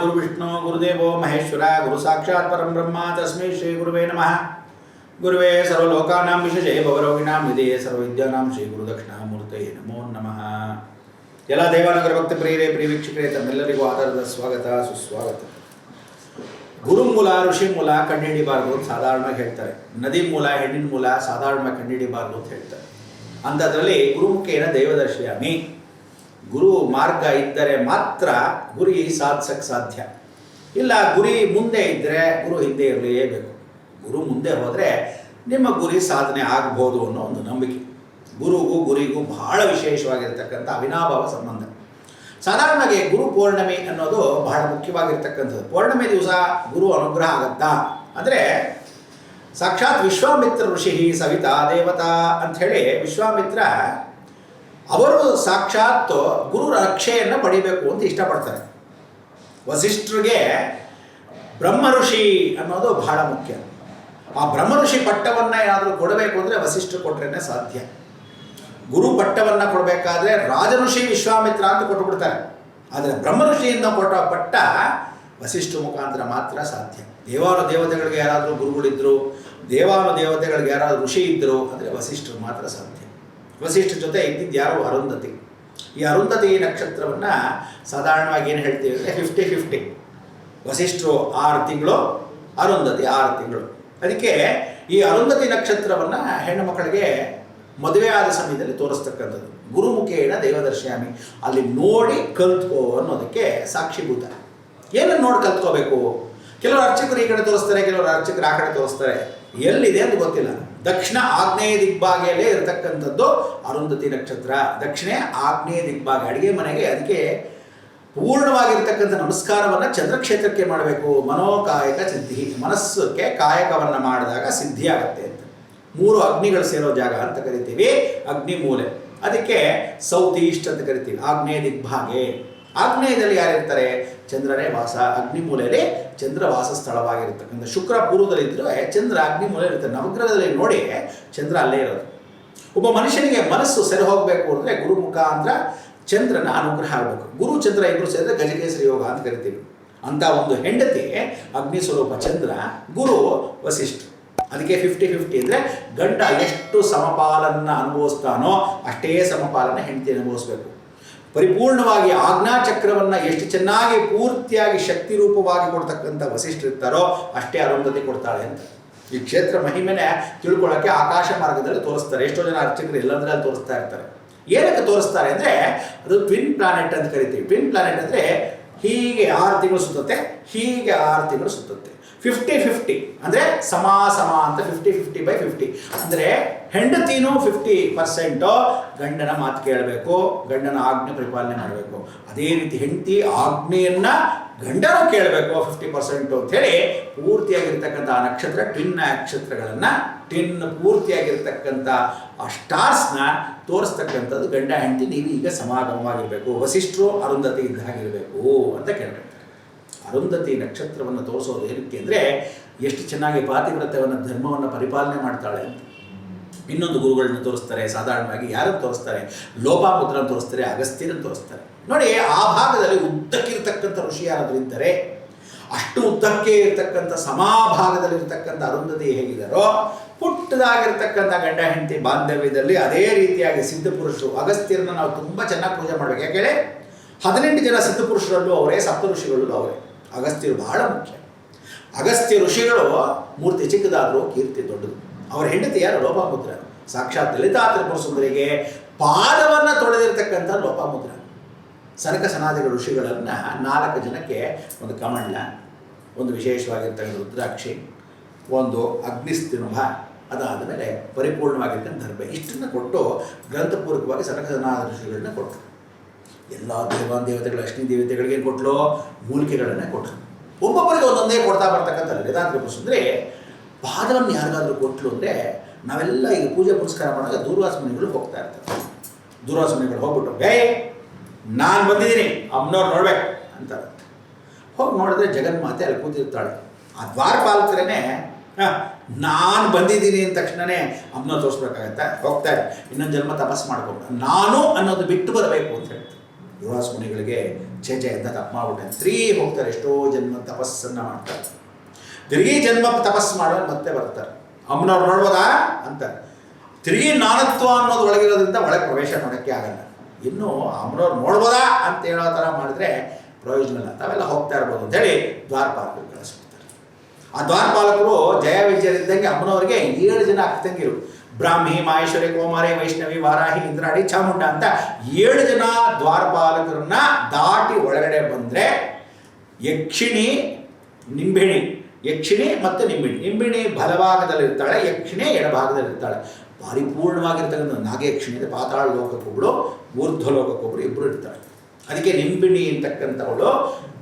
ಗುರು ವಿಷ್ಣು ಗುರುದೇವೋ ಮಹೇಶ್ವರ ಗುರು ಸಾಕ್ಷಾತ್ ಪರಂ ಬ್ರಹ್ಮ ತಸ್ಮೈ ಶ್ರೀ ಗುರುವೇ ನಮಃ ಗುರುವೇ ಸರ್ವಲೋಕಾನಾಂ ವಿಶೇಷೇ ಭವರೋಗಿಣಾಂ ವಿಧೇಯ ಸರ್ವವಿದ್ಯಾನಾಂ ಶ್ರೀ ಗುರು ದಕ್ಷಿಣಾಮೂರ್ತಯೇ ನಮೋ ನಮಃ ಎಲ್ಲ ದೇವಾನಗರ ಭಕ್ತ ಪ್ರಿಯರೇ ಪ್ರಿಯ ವೀಕ್ಷಕರೇ ತಮ್ಮೆಲ್ಲರಿಗೂ ಆಧಾರದ ಸ್ವಾಗತ, ಸುಸ್ವಾಗತ। ಗುರು ಮೂಲ ಋಷಿ ಮೂಲ ಕಂಡುಹಿಡಿಬಾರ್ದು ಅಂತ ಸಾಧಾರಣವಾಗಿ ಹೇಳ್ತಾರೆ. ನದಿ ಮೂಲ ಹೆಣ್ಣಿನ ಮೂಲ ಸಾಧಾರಣವಾಗಿ ಕಂಡುಹಿಡಿಬಾರ್ದು ಅಂತ ಹೇಳ್ತಾರೆ. ಅಂಥದ್ರಲ್ಲಿ ಗುರುಮುಖೇನ ದೈವದರ್ಶಿಯಾಮಿ. ಗುರು ಮಾರ್ಗ ಇದ್ದರೆ ಮಾತ್ರ ಗುರಿ ಸಾಧಿಸಕ್ಕೆ ಸಾಧ್ಯ. ಇಲ್ಲ ಗುರಿ ಮುಂದೆ ಇದ್ದರೆ ಗುರು ಹಿಂದೆ ಇರಲೇಬೇಕು. ಗುರು ಮುಂದೆ ಹೋದರೆ ನಿಮ್ಮ ಗುರಿ ಸಾಧನೆ ಆಗ್ಬೋದು ಅನ್ನೋ ಒಂದು ನಂಬಿಕೆ. ಗುರುಗೂ ಗುರಿಗೂ ಬಹಳ ವಿಶೇಷವಾಗಿರ್ತಕ್ಕಂಥ ಅವಿನಾಭಾವ ಸಂಬಂಧ. ಸಾಧಾರಣವಾಗಿ ಗುರು ಪೌರ್ಣಮಿ ಅನ್ನೋದು ಬಹಳ ಮುಖ್ಯವಾಗಿರ್ತಕ್ಕಂಥದ್ದು. ಪೌರ್ಣಮಿ ದಿವಸ ಗುರು ಅನುಗ್ರಹ ಆಗತ್ತಾ? ಅಂದರೆ ಸಾಕ್ಷಾತ್ ವಿಶ್ವಾಮಿತ್ರ ಋಷಿ ಸವಿತಾ ದೇವತಾ ಅಂಥೇಳಿ ವಿಶ್ವಾಮಿತ್ರ ಅವರು ಸಾಕ್ಷಾತ್ ಗುರು ರಕ್ಷೆಯನ್ನು ಪಡಿಬೇಕು ಅಂತ ಇಷ್ಟಪಡ್ತಾರೆ. ವಸಿಷ್ಠರಿಗೆ ಬ್ರಹ್ಮ ಋಷಿ ಅನ್ನೋದು ಬಹಳ ಮುಖ್ಯ. ಆ ಬ್ರಹ್ಮ ಋಷಿ ಪಟ್ಟವನ್ನು ಏನಾದರೂ ಕೊಡಬೇಕು ಅಂದರೆ ವಸಿಷ್ಠರು ಕೊಟ್ರೇ ಸಾಧ್ಯ. ಗುರು ಪಟ್ಟವನ್ನು ಕೊಡಬೇಕಾದ್ರೆ ರಾಜಋಷಿ ವಿಶ್ವಾಮಿತ್ರ ಅಂತ ಕೊಟ್ಟುಬಿಡ್ತಾರೆ ಆದರೆ ಬ್ರಹ್ಮ ಋಷಿಯಿಂದ ಕೊಟ್ಟ ಪಟ್ಟ ವಸಿಷ್ಠ ಮುಖಾಂತರ ಮಾತ್ರ ಸಾಧ್ಯ. ದೇವಾನು ದೇವತೆಗಳಿಗೆ ಯಾರಾದರೂ ಗುರುಗಳಿದ್ದರು ದೇವಾನು ದೇವತೆಗಳಿಗೆ ಯಾರಾದರೂ ಋಷಿ ಇದ್ದರು ಅಂದರೆ ವಸಿಷ್ಠರು ಮಾತ್ರ ಸಾಧ್ಯ. ವಸಿಷ್ಠ ಜೊತೆ ಇದ್ದಿದ್ದು ಯಾರು ಅರುಂಧತಿ. ಈ ಅರುಂಧತಿ ನಕ್ಷತ್ರವನ್ನು ಸಾಧಾರಣವಾಗಿ ಏನು ಹೇಳ್ತೀವಿ ಅಂದರೆ ಫಿಫ್ಟಿ ಫಿಫ್ಟಿ ವಸಿಷ್ಠರು ಆರು ತಿಂಗಳು, ಅರುಂಧತಿ ಆರು ತಿಂಗಳು. ಅದಕ್ಕೆ ಈ ಅರುಂಧತಿ ನಕ್ಷತ್ರವನ್ನು ಹೆಣ್ಣು ಮಕ್ಕಳಿಗೆ ಮದುವೆ ಆದ ಸಮಯದಲ್ಲಿ ತೋರಿಸ್ತಕ್ಕಂಥದ್ದು. ಗುರುಮುಖೇನ ದೇವದರ್ಶಿಯಾಮಿ. ಅಲ್ಲಿ ನೋಡಿ ಕಲ್ತ್ಕೋ ಅನ್ನೋದಕ್ಕೆ ಸಾಕ್ಷಿಭೂತ. ಏನನ್ನು ನೋಡಿ ಕಲ್ತ್ಕೋಬೇಕು? ಕೆಲವರು ಅರ್ಚಕರು ಈ ಕಡೆ ತೋರಿಸ್ತಾರೆ, ಕೆಲವರು ಅರ್ಚಕರು ಆ ಕಡೆ ತೋರಿಸ್ತಾರೆ. ಎಲ್ಲಿದೆ ಅಂತ ಗೊತ್ತಿಲ್ಲ. ದಕ್ಷಿಣ ಆಗ್ನೇಯ ದಿಗ್ಭಾಗೆಯಲ್ಲೇ ಇರತಕ್ಕಂಥದ್ದು ಅರುಂಧತಿ ನಕ್ಷತ್ರ. ದಕ್ಷಿಣ ಆಗ್ನೇಯ ದಿಗ್ಭಾಗ, ಅಡಿಗೆ ಮನೆಗೆ ಅದಕ್ಕೆ ಪೂರ್ಣವಾಗಿರ್ತಕ್ಕಂಥ ನಮಸ್ಕಾರವನ್ನು ಚಂದ್ರಕ್ಷೇತ್ರಕ್ಕೆ ಮಾಡಬೇಕು. ಮನೋಕಾಯಕ ಸಿದ್ಧಿ, ಮನಸ್ಸಕ್ಕೆ ಕಾಯಕವನ್ನು ಮಾಡಿದಾಗ ಸಿದ್ಧಿ ಆಗುತ್ತೆ ಅಂತ. ಮೂರು ಅಗ್ನಿಗಳು ಸೇರೋ ಜಾಗ ಅಂತ ಕರಿತೀವಿ ಅಗ್ನಿ ಮೂಲೆ ಅದಕ್ಕೆ ಸೌತ್ ಈಸ್ಟ್ ಅಂತ ಕರಿತೀವಿ, ಆಗ್ನೇಯ ದಿಗ್ಭಾಗೆ. ಆಗ್ನೇಯದಲ್ಲಿ ಯಾರಿರ್ತಾರೆ? ಚಂದ್ರನೇ ವಾಸ. ಅಗ್ನಿ ಮೂಲೆಯಲ್ಲಿ ಚಂದ್ರ ವಾಸ ಸ್ಥಳವಾಗಿರ್ತಕ್ಕಂಥ ಶುಕ್ರ ಪೂರ್ವದಲ್ಲಿದ್ದರೆ ಚಂದ್ರ ಅಗ್ನಿ ಮೂಲೆ ಇರ್ತಾರೆ ನವಗ್ರಹದಲ್ಲಿ ನೋಡಿ ಚಂದ್ರ ಅಲ್ಲೇ ಇರೋದು. ಒಬ್ಬ ಮನುಷ್ಯನಿಗೆ ಮನಸ್ಸು ಸರಿ ಹೋಗಬೇಕು ಅಂದರೆ ಗುರು ಮುಖಾಂತರ ಚಂದ್ರನ ಅನುಗ್ರಹ ಆಗಬೇಕು. ಗುರು ಚಂದ್ರ ಇಬ್ಬರು ಸೇರಿದ್ರೆ ಗಜಕೇಸರಿ ಯೋಗ ಅಂತ ಕರಿತೀವಿ. ಅಂತ ಒಂದು ಹೆಂಡತಿ ಅಗ್ನಿ ಸ್ವರೂಪ ಚಂದ್ರ, ಗುರು ವಸಿಷ್ಠ. ಅದಕ್ಕೆ ಫಿಫ್ಟಿ ಫಿಫ್ಟಿ ಅಂದರೆ ಗಂಡ ಎಷ್ಟು ಸಮಪಾಲನ ಅನುಭವಿಸ್ತಾನೋ ಅಷ್ಟೇ ಸಮಪಾಲನ ಹೆಂಡತಿ ಅನುಭವಿಸ್ಬೇಕು. ಪರಿಪೂರ್ಣವಾಗಿ ಆಜ್ಞಾಚಕ್ರವನ್ನು ಎಷ್ಟು ಚೆನ್ನಾಗಿ ಪೂರ್ತಿಯಾಗಿ ಶಕ್ತಿ ರೂಪವಾಗಿ ಕೊಡ್ತಕ್ಕಂಥ ವಸಿಷ್ಠರಿರ್ತಾರೋ ಅಷ್ಟೇ ಅರುಂಧತಿ ಕೊಡ್ತಾಳೆ ಅಂತ. ಈ ಕ್ಷೇತ್ರ ಮಹಿಮೆನೆ ತಿಳ್ಕೊಳ್ಳೋಕೆ ಆಕಾಶ ಮಾರ್ಗದಲ್ಲಿ ತೋರಿಸ್ತಾರೆ. ಎಷ್ಟೋ ಜನ ಅರ್ಚಕರು ಎಲ್ಲಂದ್ರೆ ಅಲ್ಲಿ ತೋರಿಸ್ತಾ ಇರ್ತಾರೆ. ಏನಕ್ಕೆ ತೋರಿಸ್ತಾರೆ ಅಂದರೆ ಅದು ಟ್ವಿನ್ ಪ್ಲಾನೆಟ್ ಅಂತ ಕರಿತೀವಿ. ಟ್ವಿನ್ ಪ್ಲಾನೆಟ್ ಅಂದರೆ ಹೀಗೆ ಆರು ತಿಂಗಳು ಸುತ್ತುತ್ತೆ, ಹೀಗೆ ಆರು ತಿಂಗಳು ಸುತ್ತುತ್ತೆ. ಫಿಫ್ಟಿ ಫಿಫ್ಟಿ ಅಂದರೆ ಸಮ ಸಮ ಅಂತ ಫಿಫ್ಟಿ ಫಿಫ್ಟಿ ಬೈ ಫಿಫ್ಟಿ ಅಂದರೆ ಹೆಂಡತಿನೂ ಫಿಫ್ಟಿ ಪರ್ಸೆಂಟು ಗಂಡನ ಮಾತು ಕೇಳಬೇಕು, ಗಂಡನ ಆಜ್ಞೆ ಪರಿಪಾಲನೆ ಮಾಡಬೇಕು. ಅದೇ ರೀತಿ ಹೆಂಡತಿ ಆಜ್ಞೆಯನ್ನು ಗಂಡನೂ ಕೇಳಬೇಕು ಫಿಫ್ಟಿ ಪರ್ಸೆಂಟು ಅಂಥೇಳಿ ಪೂರ್ತಿಯಾಗಿರ್ತಕ್ಕಂಥ ಆ ನಕ್ಷತ್ರ, ಟಿನ್ ನಕ್ಷತ್ರಗಳನ್ನು, ಟಿನ್ ಪೂರ್ತಿಯಾಗಿರ್ತಕ್ಕಂಥ ಆ ಸ್ಟಾರ್ಸ್ನ ತೋರಿಸ್ತಕ್ಕಂಥದ್ದು ಗಂಡ, ಹೆಂಡತಿ, ನೀವು ಈಗ ಸಮಾಗಮವಾಗಿರಬೇಕು, ವಸಿಷ್ಠರು ಅರುಂಧತಿ ಇದ್ದಾಗಿರಬೇಕು ಅಂತ ಕೇಳಬೇಕು. ಅರುಂಧತಿ ನಕ್ಷತ್ರವನ್ನು ತೋರಿಸೋದು ಏನಕ್ಕೆ ಅಂದರೆ ಎಷ್ಟು ಚೆನ್ನಾಗಿ ಪಾತಿವ್ರತ್ಯವನ್ನು ಧರ್ಮವನ್ನು ಪರಿಪಾಲನೆ ಮಾಡ್ತಾಳೆ ಅಂತ. ಇನ್ನೊಂದು ಗುರುಗಳನ್ನ ತೋರಿಸ್ತಾರೆ, ಸಾಧಾರಣವಾಗಿ ಯಾರನ್ನು ತೋರಿಸ್ತಾರೆ? ಲೋಪಾಪುತ್ರನ ತೋರಿಸ್ತಾರೆ ಅಗಸ್ತ್ಯರನ್ನು ತೋರಿಸ್ತಾರೆ. ನೋಡಿ, ಆ ಭಾಗದಲ್ಲಿ ಉದ್ದಕ್ಕಿರ್ತಕ್ಕಂಥ ಋಷಿ ಯಾರಾದರೂ ಇದ್ದರೆ, ಅಷ್ಟು ಉದ್ದಕ್ಕೆ ಇರತಕ್ಕಂಥ ಸಮಾಭಾಗದಲ್ಲಿರ್ತಕ್ಕಂಥ ಅರುಂಧತಿ ಹೇಗಿದ್ದಾರೋ, ಪುಟ್ಟದಾಗಿರ್ತಕ್ಕಂಥ ಗಂಡ ಹೆಂಡತಿ ಬಾಂಧವ್ಯದಲ್ಲಿ ಅದೇ ರೀತಿಯಾಗಿ ಸಿದ್ಧಪುರುಷರು ಅಗಸ್ತ್ಯರನ್ನ ನಾವು ತುಂಬ ಚೆನ್ನಾಗಿ ಪೂಜೆ ಮಾಡಬೇಕು. ಯಾಕೆಂದರೆ ಹದಿನೆಂಟು ಜನ ಸಿದ್ಧ ಪುರುಷರಲ್ಲೂ ಅವರೇ ಸಪ್ತ ಋಷಿಗಳಲ್ಲೂ ಅವರೇ. ಅಗಸ್ತ್ಯರು ಬಹಳ ಮುಖ್ಯ. ಅಗಸ್ತ್ಯ ಋಷಿಗಳು ಮೂರ್ತಿ ಚಿಕ್ಕದಾದರೂ ಕೀರ್ತಿ ದೊಡ್ಡದು. ಅವರ ಹೆಂಡತಿ ಯಾರು ಲೋಪಾಮುದ್ರ. ಸಾಕ್ಷಾತ್ ಲಲಿತಾ ತ್ರಿಪುರ ಸುಂದರಿಗೆ ಪಾದವನ್ನು ತೊಳೆದಿರ್ತಕ್ಕಂಥ ಲೋಪಾಮುದ್ರ. ಸನಕ ಸನಾದಿಗಳ ಋಷಿಗಳನ್ನು ನಾಲ್ಕು ಜನಕ್ಕೆ ಒಂದು ಕಮಂಡ ಒಂದು ವಿಶೇಷವಾಗಿರ್ತಕ್ಕಂಥ ರುದ್ರಾಕ್ಷಿ, ಒಂದು ಅಗ್ನಿಸ್ತಂಭ ಅದಾದ ಮೇಲೆ ಪರಿಪೂರ್ಣವಾಗಿರ್ತಕ್ಕಂಥ ಧರ್ಮ ಇಷ್ಟನ್ನು ಕೊಟ್ಟು ಗ್ರಂಥಪೂರ್ವಕವಾಗಿ ಸನಕ ಸನಾದ ಋಷಿಗಳನ್ನ ಕೊಟ್ಟರು. ಎಲ್ಲ ದೇವಾನ್ ದೇವತೆಗಳು, ಅಶ್ನಿ ದೇವತೆಗಳಿಗೆ ಕೊಟ್ಲು? ಮೂಲಿಕೆಗಳನ್ನೇ ಕೊಟ್ಟರು ಒಬ್ಬೊಬ್ಬರಿಗೆ ಒಂದೊಂದೇ ಕೊಡ್ತಾ ಬರ್ತಕ್ಕಂಥ ವೇದಾಂತ ಅಂದರೆ ಪಾದವನ್ನು ಯಾರಿಗಾದರೂ ಕೊಟ್ಟಲು ಅಂದರೆ, ನಾವೆಲ್ಲ ಈಗ ಪೂಜೆ ಪುರಸ್ಕಾರ ಮಾಡುವಾಗ ದೂರ್ವಾಸ ಮನೆಗಳು ಹೋಗ್ತಾ ಇರ್ತಾರೆ. ದೂರ್ವಾಸ ಮನೆಗಳು ಹೋಗ್ಬಿಟ್ಟು ಏ ನಾನು ಬಂದಿದ್ದೀನಿ, ಅಮ್ಮನವ್ರು ನೋಡ್ಬೇಕು ಅಂತ ಹೋಗಿ ನೋಡಿದ್ರೆ ಜಗನ್ಮಾತೆ ಅಲ್ಲಿ ಕೂತಿರ್ತಾಳೆ. ಆ ದ್ವಾರಪಾಲಕರೇ ನಾನು ಬಂದಿದ್ದೀನಿ ಅಂದ ತಕ್ಷಣವೇ ಅಮ್ಮನ ತೋರಿಸ್ಬೇಕಾಗತ್ತೆ. ಹೋಗ್ತಾರೆ ಇನ್ನೊಂದು ಜನ್ಮ ತಪಸ್ ಮಾಡ್ಕೊಂಡು, ನಾನು ಅನ್ನೋದು ಬಿಟ್ಟು ಬರಬೇಕು ಅಂತ ಹೇಳ್ತಾರೆ. ದುರ್ವಾಸ ಮುನಿಗಳಿಗೆ ಛೇ ಅಂತ ತಪ್ಪು ಮಾಡ್ಬಿಟ್ಟೆ ಸ್ತ್ರೀ ಹೋಗ್ತಾರೆ, ಎಷ್ಟೋ ಜನ್ಮ ತಪಸ್ಸನ್ನು ಮಾಡ್ತಾರೆ. ತಿರುಗಿ ಜನ್ಮ ತಪಸ್ಸು ಮಾಡೋರು ಮತ್ತೆ ಬರ್ತಾರೆ. ಅಮ್ಮನವ್ರು ನೋಡ್ಬೋದಾ? ಅಂತಾರೆ. ತಿರುಗಿ ನಾನತ್ವ ಅನ್ನೋದು ಒಳಗಿರೋದ್ರಿಂದ ಒಳಗೆ ಪ್ರವೇಶ ನೋಡೋಕ್ಕೆ ಆಗಲ್ಲ. ಇನ್ನು ಅಮ್ಮನವ್ರು ನೋಡ್ಬೋದಾ ಅಂತ ಹೇಳೋ ಥರ ಮಾಡಿದ್ರೆ ಪ್ರಯೋಜನ ಇಲ್ಲ. ತಾವೆಲ್ಲ ಹೋಗ್ತಾ ಇರ್ಬೋದು ಅಂತೇಳಿ ದ್ವಾರಪಾಲಕರು ಕಳಿಸ್ಬಿಡ್ತಾರೆ. ಆ ದ್ವಾರಪಾಲಕರು ಜಯ ವಿಜಯ ಇದ್ದಂಗೆ ಅಮ್ಮನವ್ರಿಗೆ ಏಳು ಜನ ಅಕ್ಕಂಗಿರು ಬ್ರಾಹ್ಮಿ, ಮಾಹೇಶ್ವರಿ ಕೋಮಾರಿ ವೈಷ್ಣವಿ, ವಾರಾಹಿ, ಇಂದ್ರಾಡಿ, ಚಾಮುಂಡ ಅಂತ ಏಳು ಜನ ದ್ವಾರಪಾಲಕರನ್ನ ದಾಟಿ ಒಳಗಡೆ ಬಂದರೆ ಯಕ್ಷಿಣಿ, ನಿಂಬಿಣಿ, ಯಕ್ಷಿಣಿ ಮತ್ತು ನಿಂಬಿಣಿ. ನಿಂಬಿಣಿ ಬಲಭಾಗದಲ್ಲಿರ್ತಾಳೆ, ಯಕ್ಷಿಣಿ ಎಡಭಾಗದಲ್ಲಿರ್ತಾಳೆ. ಪರಿಪೂರ್ಣವಾಗಿರ್ತಕ್ಕಂಥ ನಾಗಯಕ್ಷಿಣಿ ಪಾತಾಳ ಲೋಕಕ್ಕೊಬ್ಬಳು ಊರ್ಧ್ವ ಲೋಕಕ್ಕೊಬ್ಬರು ಇಬ್ಬರು ಇರ್ತಾಳೆ ಅದಕ್ಕೆ ನಿಂಬಿಣಿ ಅಂತಕ್ಕಂಥವಳು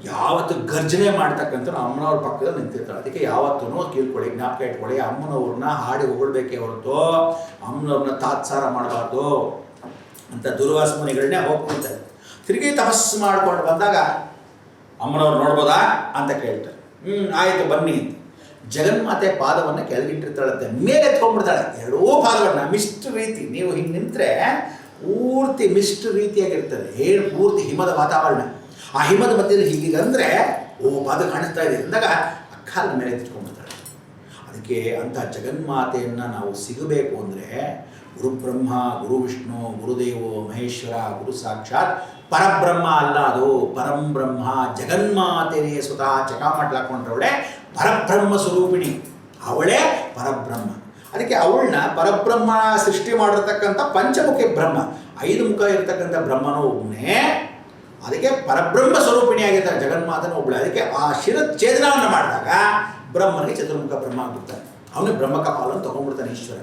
ಯಾವತ್ತು ಗರ್ಜನೆ ಮಾಡ್ತಕ್ಕಂಥ ಅಮ್ಮನವ್ರ ಪಕ್ಕದಲ್ಲಿ ನಿಂತಿರ್ತಾಳೆ. ಅದಕ್ಕೆ ಯಾವತ್ತೂ ಕೇಳ್ಕೊಳ್ಳಿ, ಜ್ಞಾಪಕ ಇಟ್ಕೊಳ್ಳಿ, ಅಮ್ಮನವ್ರನ್ನ ಹಾಡಿ ಹೊಗಳ್ಬೇಕೇ ಹೊರತು ಅಮ್ಮನವ್ರನ್ನ ತಾತ್ಸಾರ ಮಾಡಬಾರ್ದು ಅಂತ ದುರ್ವಾಸ ಮುನಿಗಳನ್ನೇ ಹೋಗ್ಬಿಡ್ತಾರೆ ತಿರುಗಿ ತಪಸ್ಸು ಮಾಡ್ಕೊಂಡು ಬಂದಾಗ ಅಮ್ಮನವ್ರು ನೋಡ್ಬೋದಾ ಅಂತ ಕೇಳ್ತಾರೆ. ಹ್ಞೂ ಆಯಿತು ಬನ್ನಿ ಅಂತ. ಜಗನ್ಮಾತೆ ಪಾದವನ್ನು ಕೆಳಗಿಟ್ಟಿರ್ತಾಳಂತೆ, ಮೇಲೆ ಎತ್ಕೊಂಡ್ಬಿಡ್ತಾಳೆ. ಎರಡೂ ಪಾದಗಳನ್ನ ಮಿಸ್ಟ್ ರೀತಿ. ನೀವು ಹಿಂಗೆ ನಿಂತರೆ ಪೂರ್ತಿ ಮಿಸ್ಟ್ ರೀತಿಯಾಗಿರ್ತದೆ. ಹೇಳಿ ಪೂರ್ತಿ ಹಿಮದ ವಾತಾವರಣ. ಆ ಹಿಮದ ಮಧ್ಯದಲ್ಲಿ ಅಂದರೆ, ಓ, ಪಾದ ಕಾಣಿಸ್ತಾ ಇದೆ ಅಂದಾಗ ಆ ಕಾಲ ಮೇಲೆ ತಿಳ್ಕೊಂಡ್ಬಿಡ್ತಾಳೆ ಅದಕ್ಕೆ ಅಂಥ ಜಗನ್ಮಾತೆಯನ್ನು ನಾವು ಸಿಗಬೇಕು ಅಂದರೆ, ಗುರುಬ್ರಹ್ಮ ಗುರು ವಿಷ್ಣು ಗುರುದೇವೋ, ಮಹೇಶ್ವರ, ಗುರು ಸಾಕ್ಷಾತ್ ಪರಬ್ರಹ್ಮ ಅಲ್ಲ ಅದು. ಪರಂಬ್ರಹ್ಮ ಜಗನ್ಮಾತೆನೇ ಸ್ವತಃ ಚಕಾಮಟ್ಲಾಕೊಂಡ್ರವಳೆ ಪರಬ್ರಹ್ಮ ಸ್ವರೂಪಿಣಿ. ಅವಳೇ ಪರಬ್ರಹ್ಮ. ಅದಕ್ಕೆ ಅವಳನ್ನ ಪರಬ್ರಹ್ಮ ಸೃಷ್ಟಿ ಮಾಡಿರ್ತಕ್ಕಂಥ ಪಂಚಮುಖಿ ಬ್ರಹ್ಮ, ಐದು ಮುಖ ಇರತಕ್ಕಂಥ ಬ್ರಹ್ಮನೋ ಒಬ್ಬನೇ ಅದಕ್ಕೆ ಪರಬ್ರಹ್ಮ ಸ್ವರೂಪಿಣಿಯಾಗಿರ್ತಾರೆ ಜಗನ್ಮಾತನ ಒಬ್ಬಳೆ ಅದಕ್ಕೆ ಆ ಶಿರ ಛೇದನವನ್ನು ಮಾಡಿದಾಗ ಬ್ರಹ್ಮನಿಗೆ ಚತುರ್ಮುಖ ಬ್ರಹ್ಮ ಆಗ್ಬಿಡ್ತಾನೆ. ಅವನು ಬ್ರಹ್ಮಕ ಪಾಲನ್ನು ತಗೊಂಡ್ಬಿಡ್ತಾನೆ ಈಶ್ವರ.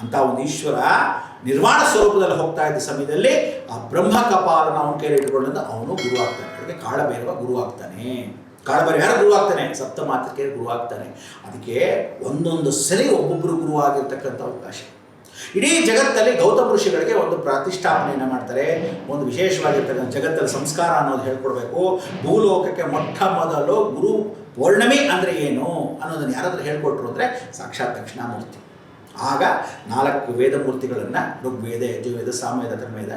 ಅಂತ ಒಂದು ಈಶ್ವರ ನಿರ್ವಾಣ ಸ್ವರೂಪದಲ್ಲಿ ಹೋಗ್ತಾ ಇದ್ದ ಸಮಯದಲ್ಲಿ ಆ ಬ್ರಹ್ಮ ಕಪಾಲನ ಅವನ ಅವನು ಗುರು ಆಗ್ತಾನೆ. ಅದಕ್ಕೆ ಕಾಳಭೈರವ ಗುರು ಆಗ್ತಾನೆ. ಕಾಳಭೈರವ ಯಾರು ಗುರು ಆಗ್ತಾನೆ? ಸಪ್ತ ಮಾತೃಕೆ ಗುರು ಆಗ್ತಾನೆ. ಅದಕ್ಕೆ ಒಂದೊಂದು ಸರಿ ಒಬ್ಬೊಬ್ಬರು ಗುರು ಆಗಿರ್ತಕ್ಕಂಥ ಅವಕಾಶ. ಇಡೀ ಜಗತ್ತಲ್ಲಿ ಗೌತಮ ಋಷಿಗಳಿಗೆ ಒಂದು ಪ್ರತಿಷ್ಠಾಪನೆಯನ್ನು ಮಾಡ್ತಾರೆ. ಒಂದು ವಿಶೇಷವಾಗಿರ್ತಕ್ಕಂಥ ಜಗತ್ತಲ್ಲಿ ಸಂಸ್ಕಾರ ಅನ್ನೋದು ಹೇಳ್ಕೊಡ್ಬೇಕು. ಭೂಲೋಕಕ್ಕೆ ಮೊಟ್ಟ ಮೊದಲು ಗುರು ಪೌರ್ಣಮಿ ಅಂದರೆ ಏನು ಅನ್ನೋದನ್ನು ಯಾರಾದರೂ ಹೇಳ್ಕೊಟ್ರು ಅಂದರೆ ಸಾಕ್ಷಾತ್ ದಕ್ಷಿಣಾಮೂರ್ತಿ. ಆಗ ನಾಲ್ಕು ವೇದ ಮೂರ್ತಿಗಳನ್ನು ಋಗ್ವೇದ, ಯಜುರ್ವೇದ, ಸಾಮವೇದ ಅಥರ್ವೇದ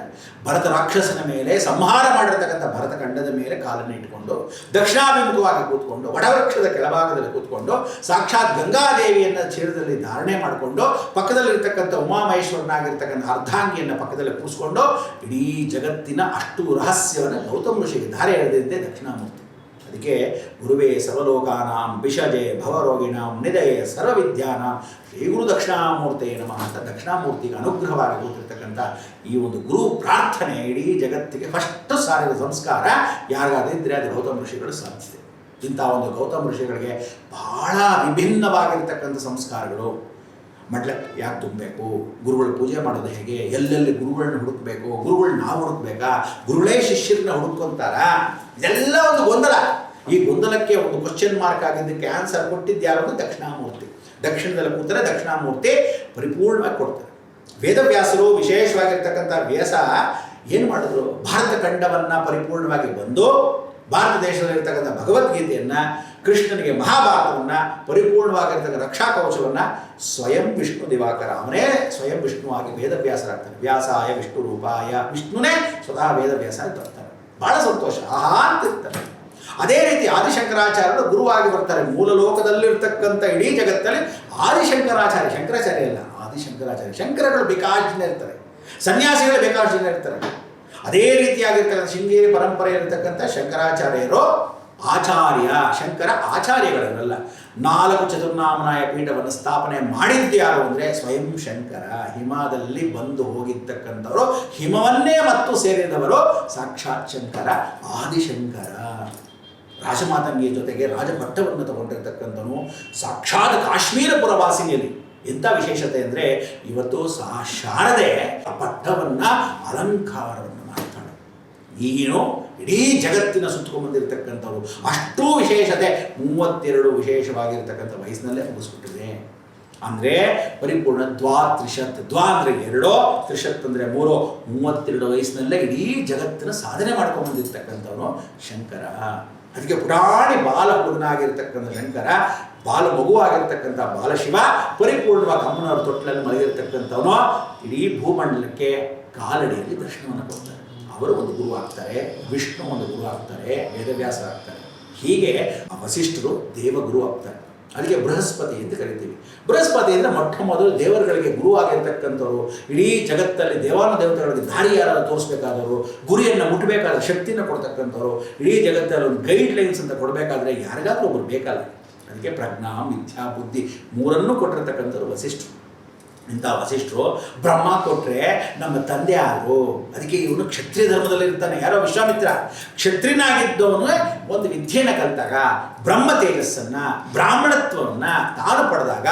ಭರತ ರಾಕ್ಷಸನ ಮೇಲೆ ಸಂಹಾರ ಮಾಡಿರ್ತಕ್ಕಂಥ ಭರತ ಖಂಡದ ಮೇಲೆ ಕಾಲನ್ನು ಇಟ್ಟುಕೊಂಡು ದಕ್ಷಿಣಾಭಿಮುಖವಾಗಿ ಕೂತ್ಕೊಂಡು ವಡವೃಕ್ಷದ ಕೆಳಭಾಗದಲ್ಲಿ ಕೂತ್ಕೊಂಡು, ಸಾಕ್ಷಾತ್ ಗಂಗಾದೇವಿಯನ್ನು ಚೀರದಲ್ಲಿ ಧಾರಣೆ ಮಾಡಿಕೊಂಡು, ಪಕ್ಕದಲ್ಲಿರ್ತಕ್ಕಂಥ ಉಮಾಮಹೇಶ್ವರನಾಗಿರ್ತಕ್ಕಂಥ ಅರ್ಧಾಂಗಿಯನ್ನು ಪಕ್ಕದಲ್ಲಿ ಕೂರಿಸ್ಕೊಂಡು, ಇಡೀ ಜಗತ್ತಿನ ಅಷ್ಟು ರಹಸ್ಯವನ್ನು ಗೌತಮ ಋಷಿಗೆ ಧಾರೆ ಎಳೆದಿದ್ದೇ ದಕ್ಷಿಣಾಮೂರ್ತಿ. ಅದಕ್ಕೆ ಗುರುವೇ ಸರ್ವಲೋಕಾನಾಂ ವಿಷಜೆ ಭವರೋಗಿಣಾಂ, ನಿಧಯೇ, ಸರ್ವವಿದ್ಯಾನಾಂ ಗುರು ದಕ್ಷಿಣಾಮೂರ್ತಿ ನಮಃ ಅಂತ ದಕ್ಷಿಣಾಮೂರ್ತಿಗೆ ಅನುಗ್ರಹವಾಗಿ ಕೂತಿರ್ತಕ್ಕಂಥ ಈ ಒಂದು ಗುರು ಪ್ರಾರ್ಥನೆ ಇಡೀ ಜಗತ್ತಿಗೆ ಫಸ್ಟ್ ಸಾರಿದ ಸಂಸ್ಕಾರ ಯಾರಿಗಾದಿದ್ರೆ ಅದು ಗೌತಮ ಋಷಿಗಳು ಸಾಧಿಸಿದೆ. ಇಂಥ ಒಂದು ಗೌತಮ ಋಷಿಗಳಿಗೆ ಬಹಳ ವಿಭಿನ್ನವಾಗಿರ್ತಕ್ಕಂಥ ಸಂಸ್ಕಾರಗಳು. ಮಡ್ಲಕ್ಕೆ ಯಾಕೆ ತುಂಬಬೇಕು? ಗುರುಗಳು ಪೂಜೆ ಮಾಡೋದು ಹೇಗೆ? ಎಲ್ಲೆಲ್ಲಿ ಗುರುಗಳನ್ನ ಹುಡುಕ್ಬೇಕು? ಗುರುಗಳನ್ನ ನಾವು ಹುಡುಕ್ಬೇಕಾ? ಗುರುಗಳೇ ಶಿಷ್ಯರನ್ನ ಹುಡುಕೊಂತಾರ ಇದೆಲ್ಲ ಒಂದು ಗೊಂದಲ. ಈ ಗೊಂದಲಕ್ಕೆ ಒಂದು ಕ್ವಶನ್ ಮಾರ್ಕ್ ಆಗಿದ್ದಕ್ಕೆ ಆನ್ಸರ್ ಕೊಟ್ಟಿದ್ದು ಯಾರು ದಕ್ಷಿಣಾಮೂರ್ತಿ. ದಕ್ಷಿಣದಲ್ಲಿ ಕೂತರೆ ದಕ್ಷಿಣಾಮೂರ್ತಿ ಪರಿಪೂರ್ಣವಾಗಿ ಕೊಡ್ತಾರೆ. ವೇದವ್ಯಾಸರು ವಿಶೇಷವಾಗಿರ್ತಕ್ಕಂಥ ವ್ಯಾಸ ಏನು ಮಾಡಿದ್ರು? ಭಾರತ ಖಂಡವನ್ನು ಪರಿಪೂರ್ಣವಾಗಿ ಬಂದು ಭಾರತ ದೇಶದಲ್ಲಿರ್ತಕ್ಕಂಥ ಭಗವದ್ಗೀತೆಯನ್ನು, ಕೃಷ್ಣನಿಗೆ ಮಹಾಭಾರತವನ್ನು, ಪರಿಪೂರ್ಣವಾಗಿರ್ತಕ್ಕಂಥ ರಕ್ಷಾ ಕವಚವನ್ನು ಸ್ವಯಂ ವಿಷ್ಣು ದಿವಾಕರ ಅವನೇ ಸ್ವಯಂ ವಿಷ್ಣುವಾಗಿ ವೇದವ್ಯಾಸರಾಗ್ತಾನೆ ವ್ಯಾಸಾಯ ವಿಷ್ಣು ರೂಪಾಯ ವಿಷ್ಣುನೇ ಸ್ವತಃ ವೇದವ್ಯಾಸ ಅಂತ ಬರ್ತಾರೆ ಭಾಳ ಸಂತೋಷ. ಆಹಾ ಅದೇ ರೀತಿ ಆದಿಶಂಕರಾಚಾರ್ಯರು ಗುರುವಾಗಿ ಬರ್ತಾರೆ. ಮೂಲ ಲೋಕದಲ್ಲಿರ್ತಕ್ಕಂಥ ಇಡೀ ಜಗತ್ತಲ್ಲಿ ಆದಿಶಂಕರಾಚಾರ್ಯ, ಶಂಕರಾಚಾರ್ಯ ಇಲ್ಲ. ಆದಿಶಂಕರಾಚಾರ್ಯ, ಶಂಕರಗಳು ಜನ ಇರ್ತಾರೆ ಸನ್ಯಾಸಿಗಳು ಜನ ಇರ್ತಾರೆ ಅದೇ ರೀತಿಯಾಗಿರ್ತಕ್ಕಂಥ ಶೃಂಗೇರಿ ಪರಂಪರೆ ಇರತಕ್ಕಂಥ ಶಂಕರಾಚಾರ್ಯರು ಆಚಾರ್ಯ, ಶಂಕರ ಆಚಾರ್ಯಗಳಲ್ಲ ನಾಲ್ಕು ಚತುರ್ನಾಮನಾಯ ಪೀಠವನ್ನು ಸ್ಥಾಪನೆ ಮಾಡಿದ್ದು ಯಾರು ಅಂದರೆ ಸ್ವಯಂ ಶಂಕರ. ಹಿಮದಲ್ಲಿ ಬಂದು ಹೋಗಿರ್ತಕ್ಕಂಥವರು ಹಿಮವನ್ನೇ ಮತ್ತು ಸೇರಿದವರು ಸಾಕ್ಷಾತ್ ಶಂಕರ, ಆದಿಶಂಕರ. ರಾಜಮಾತಂಗಿ ಜೊತೆಗೆ ರಾಜಭಟ್ಟವನ್ನು ತಗೊಂಡಿರ್ತಕ್ಕಂಥನು ಸಾಕ್ಷಾತ್ ಕಾಶ್ಮೀರ ಪುರವಾಸಿನಿಯಲ್ಲಿ. ಎಂಥ ವಿಶೇಷತೆ ಅಂದರೆ ಇವತ್ತು ಸಾ ಶಾರದೆ ಆ ಪಟ್ಟವನ್ನು ಅಲಂಕಾರವನ್ನು ಮಾಡ್ತಾಳೆ ಈಗಿನೂ ಇಡೀ ಜಗತ್ತಿನ ಸುತ್ತಕೊಂಡ್ಬಂದಿರತಕ್ಕಂಥವ್ರು. ಅಷ್ಟು ವಿಶೇಷತೆ, ಮೂವತ್ತೆರಡು ವಿಶೇಷವಾಗಿರ್ತಕ್ಕಂಥ ವಯಸ್ಸಿನಲ್ಲೇ ಮುಗಿಸ್ಬಿಟ್ಟಿದೆ. ಅಂದರೆ ಪರಿಪೂರ್ಣ ದ್ವಾ ತ್ರಿಶತ್ ದ್ವಾ ಅಂದರೆ ಎರಡೋ, ತ್ರಿಶತ್ ಅಂದರೆ ಮೂರೋ, ಮೂವತ್ತೆರಡು ವಯಸ್ಸಿನಲ್ಲೇ ಇಡೀ ಜಗತ್ತಿನ ಸಾಧನೆ ಮಾಡ್ಕೊಂಡ್ಬಂದಿರ್ತಕ್ಕಂಥವನು ಶಂಕರ. ಅದಕ್ಕೆ ಪುರಾಣಿ ಬಾಲ ಹುಡುಗನಾಗಿರ್ತಕ್ಕಂಥ ಶಂಕರ ಬಾಲ ಮಗುವಾಗಿರ್ತಕ್ಕಂಥ ಬಾಲಶಿವ ಪರಿಪೂರ್ಣವಾಗಿ ಅಮ್ಮನವರ ತೊಟ್ಟಲಲ್ಲಿ ಮಲಗಿರ್ತಕ್ಕಂಥವನು ಇಡೀ ಭೂಮಂಡಲಕ್ಕೆ ಕಾಲಡಿಯಲ್ಲಿ ದರ್ಶನವನ್ನು ಕೊಡ್ತಾರೆ. ಅವರು ಒಂದು ಗುರು ಆಗ್ತಾರೆ, ವಿಷ್ಣು ಒಂದು ಗುರು ಆಗ್ತಾರೆ, ವೇದವ್ಯಾಸ ಆಗ್ತಾರೆ. ಹೀಗೆ ಆ ವಸಿಷ್ಠರು ದೇವಗುರು ಆಗ್ತಾರೆ. ಅದಕ್ಕೆ ಬೃಹಸ್ಪತಿ ಅಂತ ಕರಿತೀವಿ. ಬೃಹಸ್ಪತಿ ಅಂದರೆ ಮೊಟ್ಟ ಮೊದಲು ದೇವರುಗಳಿಗೆ ಗುರು ಆಗಿರ್ತಕ್ಕಂಥವ್ರು ಇಡೀ ಜಗತ್ತಲ್ಲಿ ದೇವಾನ ದೇವತೆಗಳಿಗೆ ದಾರಿ ಯಾರಾದರೂ ತೋರಿಸ್ಬೇಕಾದವರು, ಗುರಿಯನ್ನು ಮುಟ್ಟಬೇಕಾದ ಶಕ್ತಿಯನ್ನು ಕೊಡ್ತಕ್ಕಂಥವ್ರು, ಇಡೀ ಜಗತ್ತಲ್ಲಿ ಒಂದು ಗೈಡ್ ಲೈನ್ಸ್ ಅಂತ ಕೊಡಬೇಕಾದ್ರೆ ಯಾರಿಗಾದರೂ ಒಬ್ಬರು ಬೇಕಲ್ಲ ಅದಕ್ಕೆ ಪ್ರಜ್ಞಾ, ಮಿಥ್ಯಾ, ಬುದ್ಧಿ ಮೂರನ್ನೂ ಕೊಟ್ಟಿರ್ತಕ್ಕಂಥವ್ರು ವಸಿಷ್ಠರು. ಇಂಥ ವಸಿಷ್ಠರು ಬ್ರಹ್ಮ ಕೊಟ್ಟರೆ ನಮ್ಮ ತಂದೆ ಯಾರು? ಅದಕ್ಕೆ ಇವನು ಕ್ಷತ್ರಿಯ ಧರ್ಮದಲ್ಲಿ ಇರ್ತಾನೆ. ಯಾರೋ ವಿಶ್ವಾಮಿತ್ರ. ಕ್ಷತ್ರಿನಾಗಿದ್ದವನು ಒಂದು ವಿದ್ಯೆಯನ್ನು ಕಲಿತಾಗ, ಬ್ರಹ್ಮ ತೇಜಸ್ಸನ್ನು, ಬ್ರಾಹ್ಮಣತ್ವವನ್ನು ತಾನು ಪಡೆದಾಗ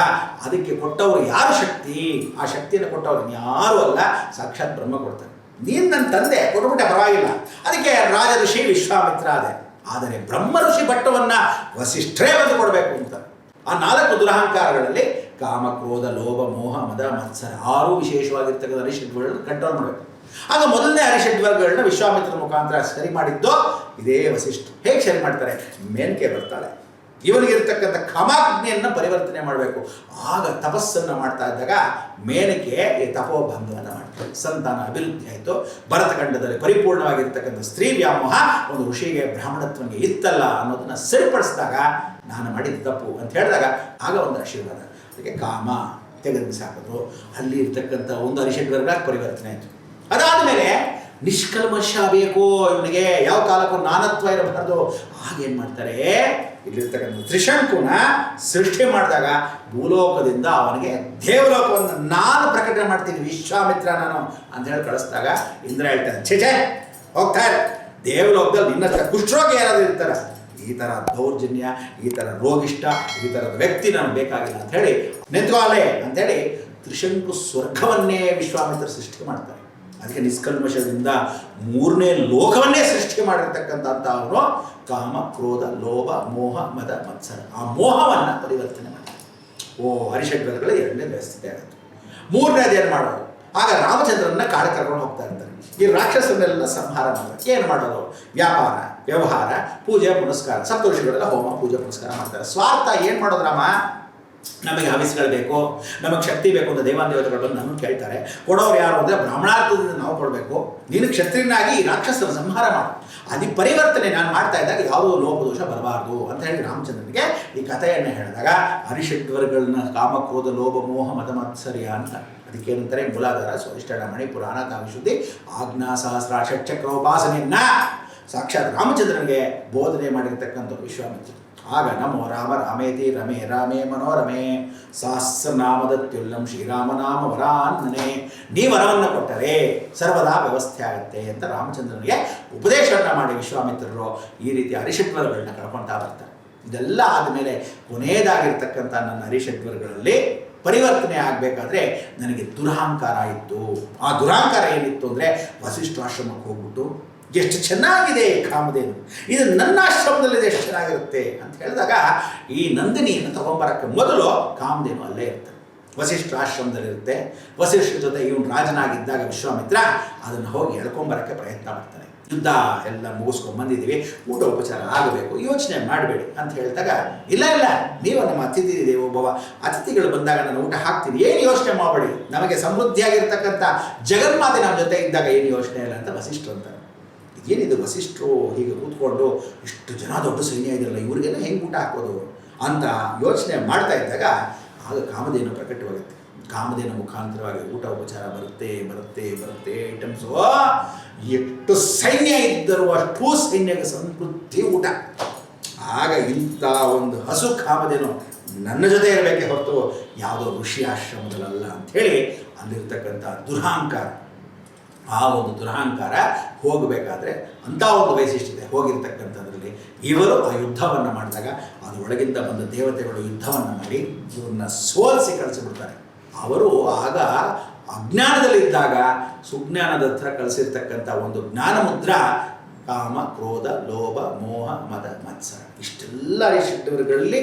ಅದಕ್ಕೆ ಕೊಟ್ಟವರು ಯಾರು ಶಕ್ತಿ? ಆ ಶಕ್ತಿಯನ್ನು ಕೊಟ್ಟವರು ಯಾರು ಅಲ್ಲ. ಸಾಕ್ಷಾತ್ ಬ್ರಹ್ಮ ಕೊಡ್ತಾನೆ. ನೀನು ನನ್ನ ತಂದೆ ಕೊಟ್ಟುಬಿಟ್ಟೆ ಪರವಾಗಿಲ್ಲ. ಅದಕ್ಕೆ ರಾಜ ಋಷಿ ವಿಶ್ವಾಮಿತ್ರ ಅದೇ ಆದರೆ ಬ್ರಹ್ಮ ಋಷಿ ಭಟ್ಟವನ್ನು ವಸಿಷ್ಠರೇ ಬಂದು ಕೊಡಬೇಕು ಅಂತ. ಆ ನಾಲ್ಕು ದುರಹಂಕಾರಗಳಲ್ಲಿ ಕಾಮ, ಕ್ರೋಧ, ಲೋಭ, ಮೋಹ, ಮದ, ಮತ್ಸರ ಆರು ವಿಶೇಷವಾಗಿರ್ತಕ್ಕಂಥ ಹರಿಷಡ್ವರ್ಗಳನ್ನು ಕಂಟ್ರೋಲ್ ಮಾಡಬೇಕು. ಆಗ ಮೊದಲನೇ ಅರಿಷಡ್ವರ್ಗಗಳನ್ನ ವಿಶ್ವಾಮಿತ್ರ ಮುಖಾಂತರ ಸರಿ ಮಾಡಿದ್ದು ಇದೇ ವಸಿಷ್ಠ. ಹೇಗೆ ಸರಿ ಮಾಡ್ತಾರೆ? ಮೇನ್ಕೆ ಬರ್ತಾಳೆ. ಇವನಿಗಿರ್ತಕ್ಕಂಥ ಕಾಮಾಗ್ನಿಯನ್ನು ಪರಿವರ್ತನೆ ಮಾಡಬೇಕು. ಆಗ ತಪಸ್ಸನ್ನು ಮಾಡ್ತಾ ಇದ್ದಾಗ ಮೇನಕೆ ಈ ತಪೋಭಂಗವನ್ನು ಮಾಡ್ತಾರೆ ಸಂತಾನ, ಅಭಿವೃದ್ಧಿ ಆಯಿತು. ಭರತಖಂಡದಲ್ಲಿ ಪರಿಪೂರ್ಣವಾಗಿರ್ತಕ್ಕಂಥ ಸ್ತ್ರೀ ವ್ಯಾಮೋಹ ಒಂದು ಋಷಿಗೆ ಬ್ರಾಹ್ಮಣತ್ವಕ್ಕೆ ಇತ್ತಲ್ಲ ಅನ್ನೋದನ್ನ ಸರಿಪಡಿಸಿದಾಗ, ನಾನು ಮಾಡಿದ ತಪ್ಪು ಅಂತ ಹೇಳಿದಾಗ ಆಗ ಒಂದು ಆಶೀರ್ವಾದ. ಅದಕ್ಕೆ ಕಾಮ ತೆಗೆದು ಸಾಕಿದ್ರು ಅಲ್ಲಿ ಇರ್ತಕ್ಕಂಥ ಒಂದು ಅರಿಷಡ್ವರ್ಗ ಪರಿವರ್ತನೆ ಆಯಿತು. ಅದಾದ ಮೇಲೆ ನಿಷ್ಕಲ್ಮಶ ಬೇಕು ಇವನಿಗೆ ಯಾವ ಕಾಲಕ್ಕೂ ನಾನತ್ವ ಇರಬಾರ್ದು. ಆಗೇನು ಮಾಡ್ತಾರೆ? ಇಲ್ಲಿರ್ತಕ್ಕಂಥ ತ್ರಿಶಂಕುನ ಸೃಷ್ಟಿ ಮಾಡಿದಾಗ ಭೂಲೋಕದಿಂದ ಅವನಿಗೆ ದೇವಲೋಕವನ್ನು ನಾನು ಪ್ರಕಟಣೆ ಮಾಡ್ತೀನಿ, ವಿಶ್ವಾಮಿತ್ರ ನಾನು ಅಂತ ಹೇಳಿ ಕಳಿಸಿದಾಗ ಇಂದ್ರ ಹೇಳ್ತಾನೆ, ಛೇ ಛೇ ಹೋಗ್ತಾರೆ. ದೇವಲೋಕದಲ್ಲಿ ಇನ್ನಷ್ಟು ಕುಷ್ಠರೋಗ ಯಾರಾದರೂ ಇರ್ತಾರೆ? ಈ ಥರ ದೌರ್ಜನ್ಯ, ಈ ಥರ ರೋಗಿಷ್ಟ, ಈ ಥರದ ವ್ಯಕ್ತಿ ನಾನು ಬೇಕಾಗಿಲ್ಲ ಅಂತ ಹೇಳಿ ಅಂಥೇಳಿ ತ್ರಿಶಂಕು ಸ್ವರ್ಗವನ್ನೇ ವಿಶ್ವಾಮಿತ್ರ ಸೃಷ್ಟಿ ಮಾಡ್ತಾರೆ. ಅದಕ್ಕೆ ನಿಷ್ಕಲ್ಮಶದಿಂದ ಮೂರನೇ ಲೋಕವನ್ನೇ ಸೃಷ್ಟಿ ಮಾಡಿರ್ತಕ್ಕಂಥ ಅವರು ಕಾಮ, ಕ್ರೋಧ, ಲೋಭ, ಮೋಹ, ಮದ, ಮತ್ಸರ. ಆ ಮೋಹವನ್ನು ಪರಿವರ್ತನೆ ಮಾಡ್ತಾರೆ ಓ ಹರಿಷಡ್ವರ್ಗಳ ಎರಡನೇ ವ್ಯವಸ್ಥೆ ಆಗುತ್ತೆ. ಮೂರನೇದು ಏನು ಮಾಡೋದು? ಆಗ ರಾಮಚಂದ್ರನ ಕಾಡ ಕರ್ಕೊಂಡು ಹೋಗ್ತಾ ಇರ್ತಾರೆ. ಈ ರಾಕ್ಷಸರನ್ನೆಲ್ಲ ಸಂಹಾರ ಮಾಡೋದು ಏನು ಮಾಡೋದು? ವ್ಯಾಪಾರ. ವ್ಯವಹಾರ, ಪೂಜೆ, ಪುನಸ್ಕಾರ, ಸಪ್ತಋಷಿಗಳೆಲ್ಲ ಹೋಮ, ಪೂಜೆ, ಪುನಸ್ಕಾರ ಮಾಡ್ತಾರೆ. ಸ್ವಾರ್ಥ ಏನು ಮಾಡೋದ್ರಮ್ಮ ರಾಮ? ನಮಗೆ ಹವಿಸ್ಗಳು ಬೇಕು, ನಮಗೆ ಶಕ್ತಿ ಬೇಕು ಅಂತ ದೇವಾನ್ ದೇವತೆಗಳು ಬಂದು ನಮ್ಮನ್ನು ಕೇಳ್ತಾರೆ. ಕೊಡೋರು ಯಾರು ಅಂದರೆ ಬ್ರಾಹ್ಮಣಾರ್ಥದಿಂದ ನಾವು ಕೊಡಬೇಕು. ನೀನು ಕ್ಷತ್ರಿಯನಾಗಿ ರಾಕ್ಷಸರ ಸಂಹಾರ ಮಾಡು. ಅದಿ ಪರಿವರ್ತನೆ ನಾನು ಮಾಡ್ತಾ ಇದ್ದಾಗ ಯಾವುದೋ ಲೋಪದೋಷ ಬರಬಾರ್ದು ಅಂತ ಹೇಳಿ ರಾಮಚಂದ್ರನಿಗೆ ಈ ಕಥೆಯನ್ನು ಹೇಳಿದಾಗ ಹರಿಷಡ್ವರ್ಗಳನ್ನ ಕಾಮಕ್ರೋಧ, ಲೋಭ, ಮೋಹ ಮತ ಮತ್ಸರ್ಯ ಅಂತ ಅದಕ್ಕೇನಂತಾರೆ, ಮೂಲಾಧಾರ ಸ್ವಾಧಿಷ್ಠಾನ ಮಣಿ ಪುರಾಣ ಕಾಮಶುದ್ಧಿ ಆಜ್ಞಾ ಸಹಸ್ರ ಷಟ್ಚಕ್ರೋಪಾಸನೆಯನ್ನ ಸಾಕ್ಷಾತ್ ರಾಮಚಂದ್ರನಿಗೆ ಬೋಧನೆ ಮಾಡಿರ್ತಕ್ಕಂಥ ವಿಶ್ವಾಮಿತ್ರ ಆಗ ನಮೋ ರಾಮ ರಾಮೇತಿ ರಮೇ ರಾಮೇ ಮನೋರಮೆ ಸಹಸ್ರನಾಮದತ್ಯುಲ್ಲಂ ಶ್ರೀರಾಮನಾಮ ವರಾನ್ನನೆ ನೀ ವರವನ್ನು ಕೊಟ್ಟರೆ ಸರ್ವದಾ ವ್ಯವಸ್ಥೆ ಆಗುತ್ತೆ ಅಂತ ರಾಮಚಂದ್ರನಿಗೆ ಉಪದೇಶವನ್ನು ಮಾಡಿ ವಿಶ್ವಾಮಿತ್ರರು ಈ ರೀತಿ ಹರಿಷಡ್ವರಗಳನ್ನ ಕಳ್ಕೊಳ್ತಾ ಬರ್ತಾರೆ. ಇದೆಲ್ಲ ಆದಮೇಲೆ ಕೊನೆಯದಾಗಿರ್ತಕ್ಕಂಥ ನನ್ನ ಹರಿಷಡ್ವರಗಳಲ್ಲಿ ಪರಿವರ್ತನೆ ಆಗಬೇಕಾದ್ರೆ ನನಗೆ ದುರಹಂಕಾರ ಇತ್ತು. ಆ ದುರಹಂಕಾರ ಏನಿತ್ತು ಅಂದರೆ ವಸಿಷ್ಠಾಶ್ರಮಕ್ಕೆ ಹೋಗ್ಬಿಟ್ಟು ಎಷ್ಟು ಚೆನ್ನಾಗಿದೆ ಕಾಮಧೇನು. ಇದು ನನ್ನ ಆಶ್ರಮದಲ್ಲಿದೆ ಎಷ್ಟು ಚೆನ್ನಾಗಿರುತ್ತೆ ಅಂತ ಹೇಳಿದಾಗ, ಈ ನಂದಿನಿಯನ್ನು ತಗೊಂಬರಕ್ಕೆ ಮೊದಲು ಕಾಮಧೇನು ಅಲ್ಲೇ ವಸಿಷ್ಠರ ವಸಿಷ್ಠ ಆಶ್ರಮದಲ್ಲಿರುತ್ತೆ. ವಸಿಷ್ಠ ಜೊತೆ ಇವನು ರಾಜನಾಗಿದ್ದಾಗ ವಿಶ್ವಾಮಿತ್ರ ಅದನ್ನು ಹೋಗಿ ಎಳ್ಕೊಂಬರೋಕ್ಕೆ ಪ್ರಯತ್ನ ಮಾಡ್ತಾನೆ. ಯುದ್ಧ ಎಲ್ಲ ಮುಗಿಸ್ಕೊಂಡು ಬಂದಿದ್ದೀವಿ ಊಟ ಉಪಚಾರ ಆಗಬೇಕು, ಯೋಚನೆ ಮಾಡಬೇಡಿ ಅಂತ ಹೇಳಿದಾಗ, ಇಲ್ಲ ಇಲ್ಲ, ನೀವು ನಮ್ಮ ಅತಿಥಿ ದೇವೋಭವ ಅತಿಥಿಗಳು ಬಂದಾಗ ನಾನು ಊಟ ಹಾಕ್ತೀನಿ, ಏನು ಯೋಚನೆ ಮಾಡಬೇಡಿ, ನಮಗೆ ಸಮೃದ್ಧಿಯಾಗಿರ್ತಕ್ಕಂಥ ಜಗನ್ಮಾತೆ ನಮ್ಮ ಜೊತೆ ಇದ್ದಾಗ ಏನು ಯೋಚನೆ ಇಲ್ಲ ಅಂತ ವಸಿಷ್ಠ ಅಂತಾರೆ. ಏನಿದು ವಸಿಷ್ಠರು ಹೀಗೆ ಕೂತ್ಕೊಂಡು ಇಷ್ಟು ಜನ ದೊಡ್ಡ ಸೈನ್ಯ ಇದೆಯಲ್ಲ, ಇವ್ರಿಗೆಲ್ಲ ಹೆಂಗೆ ಊಟ ಹಾಕೋದು ಅಂತ ಯೋಚನೆ ಮಾಡ್ತಾ ಇದ್ದಾಗ ಆಗ ಕಾಮಧೇನು ಪ್ರಕಟವಾಗುತ್ತೆ. ಕಾಮಧೇನು ಮುಖಾಂತರವಾಗಿ ಊಟ ಉಪಚಾರ ಬರುತ್ತೆ ಬರುತ್ತೆ ಬರುತ್ತೆ ಐಟಮ್ಸು ಎಷ್ಟು ಸೈನ್ಯ ಇದ್ದರೂ ಅಷ್ಟು ಸೈನ್ಯಕ್ಕೆ ಸಮೃದ್ಧಿ ಊಟ. ಆಗ ಇಂಥ ಒಂದು ಹಸು ಕಾಮಧೇನು ನನ್ನ ಜೊತೆ ಇರಬೇಕೆ ಹೊರತು ಯಾವುದೋ ಋಷಿ ಆಶ್ರಮದಲ್ಲ ಅಂಥೇಳಿ ಅಲ್ಲಿರ್ತಕ್ಕಂಥ ದುರಹಂಕಾರ ಆ ಒಂದು ದುರಹಂಕಾರ ಹೋಗಬೇಕಾದ್ರೆ ಅಂಥ ಒಂದು ವೈಶಿಷ್ಟ್ಯತೆ ಹೋಗಿರ್ತಕ್ಕಂಥದ್ರಲ್ಲಿ ಇವರು ಆ ಯುದ್ಧವನ್ನು ಮಾಡಿದಾಗ ಅದು ಒಳಗಿಂದ ಬಂದ ದೇವತೆಗಳು ಯುದ್ಧವನ್ನು ಮಾಡಿ ಇವ್ರನ್ನ ಸೋಲಿಸಿ ಕಳಿಸಿಬಿಡ್ತಾರೆ. ಅವರು ಆಗ ಅಜ್ಞಾನದಲ್ಲಿದ್ದಾಗ ಸುಜ್ಞಾನದ ಹತ್ರ ಕಳಿಸಿರ್ತಕ್ಕಂಥ ಒಂದು ಜ್ಞಾನಮುದ್ರ ಕಾಮ, ಕ್ರೋಧ, ಲೋಭ, ಮೋಹ, ಮದ, ಮತ್ಸರ ಇಷ್ಟೆಲ್ಲ ಶಿಟ್ಟವರುಗಳಲ್ಲಿ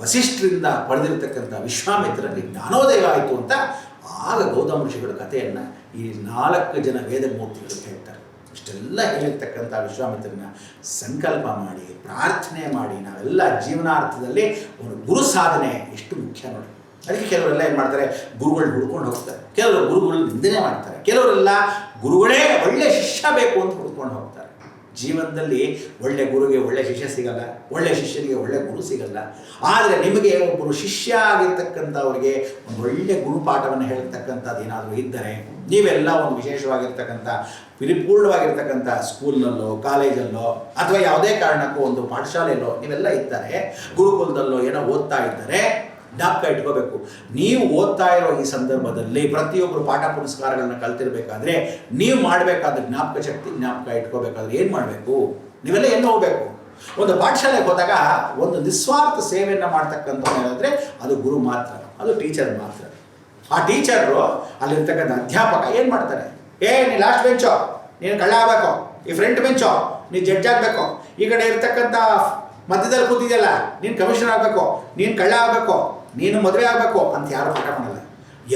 ವಸಿಷ್ಠರಿಂದ ಪಡೆದಿರತಕ್ಕಂಥ ವಿಶ್ವಾಮಿತ್ರರಲ್ಲಿ ಜ್ಞಾನೋದಯ ಆಯಿತು ಅಂತ ಆಗ ಗೌತಮ ಋಷಿಗಳ ಕಥೆಯನ್ನು ಈ ನಾಲ್ಕು ಜನ ವೇದಮೂರ್ತಿಗಳು ಹೇಳ್ತಾರೆ. ಇಷ್ಟೆಲ್ಲ ಹೇಳಿರ್ತಕ್ಕಂಥ ವಿಶ್ವಾಮಿತ್ರನ ಸಂಕಲ್ಪ ಮಾಡಿ, ಪ್ರಾರ್ಥನೆ ಮಾಡಿ, ನಾವೆಲ್ಲ ಜೀವನಾರ್ಥದಲ್ಲಿ ಒಂದು ಗುರು ಸಾಧನೆ ಎಷ್ಟು ಮುಖ್ಯ ನೋಡಿ. ಅದಕ್ಕೆ ಕೆಲವರೆಲ್ಲ ಏನು ಮಾಡ್ತಾರೆ? ಗುರುಗಳು ಹುಡ್ಕೊಂಡು ಹೋಗ್ತಾರೆ. ಕೆಲವರು ಗುರುಗಳು ನಿಂದನೆ ಮಾಡ್ತಾರೆ. ಕೆಲವರೆಲ್ಲ ಗುರುಗಳೇ ಒಳ್ಳೆಯ ಶಿಷ್ಯ ಬೇಕು ಅಂತ ಹುಡ್ಕೊಂಡು ಹೋಗ್ತಾರೆ. ಜೀವನದಲ್ಲಿ ಒಳ್ಳೆ ಗುರುಗೆ ಒಳ್ಳೆ ಶಿಷ್ಯ ಸಿಗಲ್ಲ, ಒಳ್ಳೆ ಶಿಷ್ಯನಿಗೆ ಒಳ್ಳೆ ಗುರು ಸಿಗಲ್ಲ. ಆದರೆ ನಿಮಗೆ ಒಬ್ಬರು ಶಿಷ್ಯ ಆಗಿರ್ತಕ್ಕಂಥವ್ರಿಗೆ ಒಂದು ಒಳ್ಳೆ ಗುರುಪಾಠವನ್ನು ಹೇಳ್ತಕ್ಕಂಥದ್ದು ಏನಾದರೂ ಇದ್ದರೆ, ನೀವೆಲ್ಲ ಒಂದು ವಿಶೇಷವಾಗಿರ್ತಕ್ಕಂಥ, ಪರಿಪೂರ್ಣವಾಗಿರ್ತಕ್ಕಂಥ ಸ್ಕೂಲ್ನಲ್ಲೋ, ಕಾಲೇಜಲ್ಲೋ, ಅಥವಾ ಯಾವುದೇ ಕಾರಣಕ್ಕೂ ಒಂದು ಪಾಠಶಾಲೆಯಲ್ಲೋ ನೀವೆಲ್ಲ ಇದ್ದಾರೆ, ಗುರುಕುಲದಲ್ಲೋ ಏನೋ ಓದ್ತಾ ಇದ್ದಾರೆ ಜ್ಞಾಪಕ ಇಟ್ಕೋಬೇಕು. ನೀವು ಓದ್ತಾ ಇರೋ ಈ ಸಂದರ್ಭದಲ್ಲಿ ಪ್ರತಿಯೊಬ್ಬರು ಪಾಠ ಪುರಸ್ಕಾರಗಳನ್ನು ಕಲ್ತಿರ್ಬೇಕಾದ್ರೆ ನೀವು ಮಾಡಬೇಕಾದ ಜ್ಞಾಪಕ ಶಕ್ತಿ, ಜ್ಞಾಪಕ ಇಟ್ಕೋಬೇಕಾದ್ರೆ ಏನು ಮಾಡಬೇಕು? ನೀವೆಲ್ಲ ಎಲ್ಲ ಹೋಗಬೇಕು? ಒಂದು ಪಾಠಶಾಲೆಗೆ ಹೋದಾಗ ಒಂದು ನಿಸ್ವಾರ್ಥ ಸೇವೆಯನ್ನು ಮಾಡ್ತಕ್ಕಂಥ ಹೇಳಿದ್ರೆ ಅದು ಗುರು ಮಾತ್ರ, ಅದು ಟೀಚರ್ ಮಾತ್ರ. ಆ ಟೀಚರು ಅಲ್ಲಿರ್ತಕ್ಕಂಥ ಅಧ್ಯಾಪಕ ಏನು ಮಾಡ್ತಾರೆ? ಏ, ನೀ ಲಾಸ್ಟ್ ಬೆಂಚೋ ನೀನು ಕಳ್ಳ ಆಗಬೇಕು. ಈ ಫ್ರಂಟ್ ಬೆಂಚೋ ನೀ ಜಡ್ಜ್ ಆಗಬೇಕು. ಈ ಕಡೆ ಇರ್ತಕ್ಕಂಥ ಮಧ್ಯದಲ್ಲಿ ಕೂತಿದೆಯಲ್ಲ ನೀನು ಕಮಿಷನರ್ ಆಗಬೇಕು ನೀನು ಕಳ್ಳ ಆಗಬೇಕು ನೀನು ಮದುವೆ ಆಗಬೇಕು ಅಂತ ಯಾರು ಪಾಠ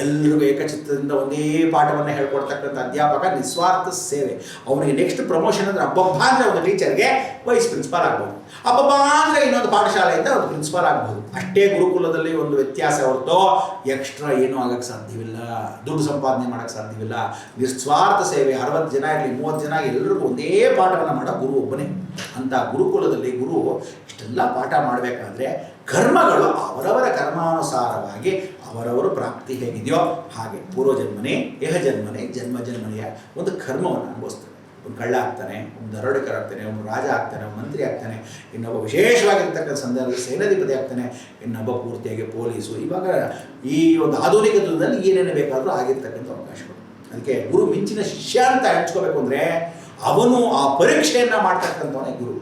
ಎಲ್ರಿಗೂ ಏಕಚಿತ್ತದಿಂದ ಒಂದೇ ಪಾಠವನ್ನು ಹೇಳ್ಕೊಡ್ತಕ್ಕಂಥ ಅಧ್ಯಾಪಕ ನಿಸ್ವಾರ್ಥ ಸೇವೆ. ಅವನಿಗೆ ನೆಕ್ಸ್ಟ್ ಪ್ರಮೋಷನ್ ಅಂದರೆ ಅಬ್ಬಬ್ಬ ಅಂದರೆ ಒಂದು ಟೀಚರ್ಗೆ ವೈಸ್ ಪ್ರಿನ್ಸಿಪಾಲ್ ಆಗ್ಬೋದು. ಅಬ್ಬಬ್ಬ ಅಂದರೆ ಇನ್ನೊಂದು ಪಾಠಶಾಲೆಯಿಂದ ಒಂದು ಪ್ರಿನ್ಸಿಪಾಲ್ ಆಗ್ಬೋದು. ಅಷ್ಟೇ ಗುರುಕುಲದಲ್ಲಿ ಒಂದು ವ್ಯತ್ಯಾಸ ಹೊರತು ಎಕ್ಸ್ಟ್ರಾ ಏನೂ ಆಗಕ್ಕೆ ಸಾಧ್ಯವಿಲ್ಲ. ದುಡ್ಡು ಸಂಪಾದನೆ ಮಾಡೋಕ್ಕೆ ಸಾಧ್ಯವಿಲ್ಲ. ನಿಸ್ವಾರ್ಥ ಸೇವೆ, ಅರವತ್ತು ಜನ ಇರಲಿ, ಮೂವತ್ತು ಜನ ಎಲ್ಲರಿಗೂ ಒಂದೇ ಪಾಠವನ್ನು ಮಾಡೋ ಗುರು ಒಬ್ಬನೇ. ಅಂತ ಗುರುಕುಲದಲ್ಲಿ ಗುರು ಇಷ್ಟೆಲ್ಲ ಪಾಠ ಮಾಡಬೇಕಾದ್ರೆ ಕರ್ಮಗಳು ಅವರವರ ಕರ್ಮಾನುಸಾರವಾಗಿ ಅವರವರ ಪ್ರಾಪ್ತಿ ಹೇಗಿದೆಯೋ ಹಾಗೆ ಪೂರ್ವಜನ್ಮನೆ ಇಹ ಜನ್ಮನೆ, ಜನ್ಮ ಜನ್ಮನೆಯ ಒಂದು ಕರ್ಮವನ್ನು ಅನುಭವಿಸ್ತಾರೆ ಒಂದು ಕಳ್ಳ ಆಗ್ತಾನೆ, ಒಂದು ದರೋಡೆಕರ ಆಗ್ತಾನೆ ಒಬ್ಬ ರಾಜ ಆಗ್ತಾನೆ ಒಬ್ಬ ಮಂತ್ರಿ ಆಗ್ತಾನೆ, ಇನ್ನೊಬ್ಬ ವಿಶೇಷವಾಗಿರ್ತಕ್ಕಂಥ ಸಂದರ್ಭದಲ್ಲಿ ಸೇನಾಧಿಪತಿ ಆಗ್ತಾನೆ, ಇನ್ನೊಬ್ಬ ಪೂರ್ತಿಯಾಗಿ ಪೊಲೀಸು. ಇವಾಗ ಈ ಒಂದು ಆಧುನಿಕ ಯುಗದಲ್ಲಿ ಏನೇನು ಬೇಕಾದರೂ ಆಗಿರ್ತಕ್ಕಂಥ ಅವಕಾಶಗಳು. ಅದಕ್ಕೆ ಗುರು ಮಿಂಚಿನ ಶಿಷ್ಯ ಅಂತ ಹಂಚ್ಕೋಬೇಕು ಅಂದರೆ, ಅವನು ಆ ಪರೀಕ್ಷೆಯನ್ನು ಮಾಡ್ತಕ್ಕಂಥವನೇ ಗುರು.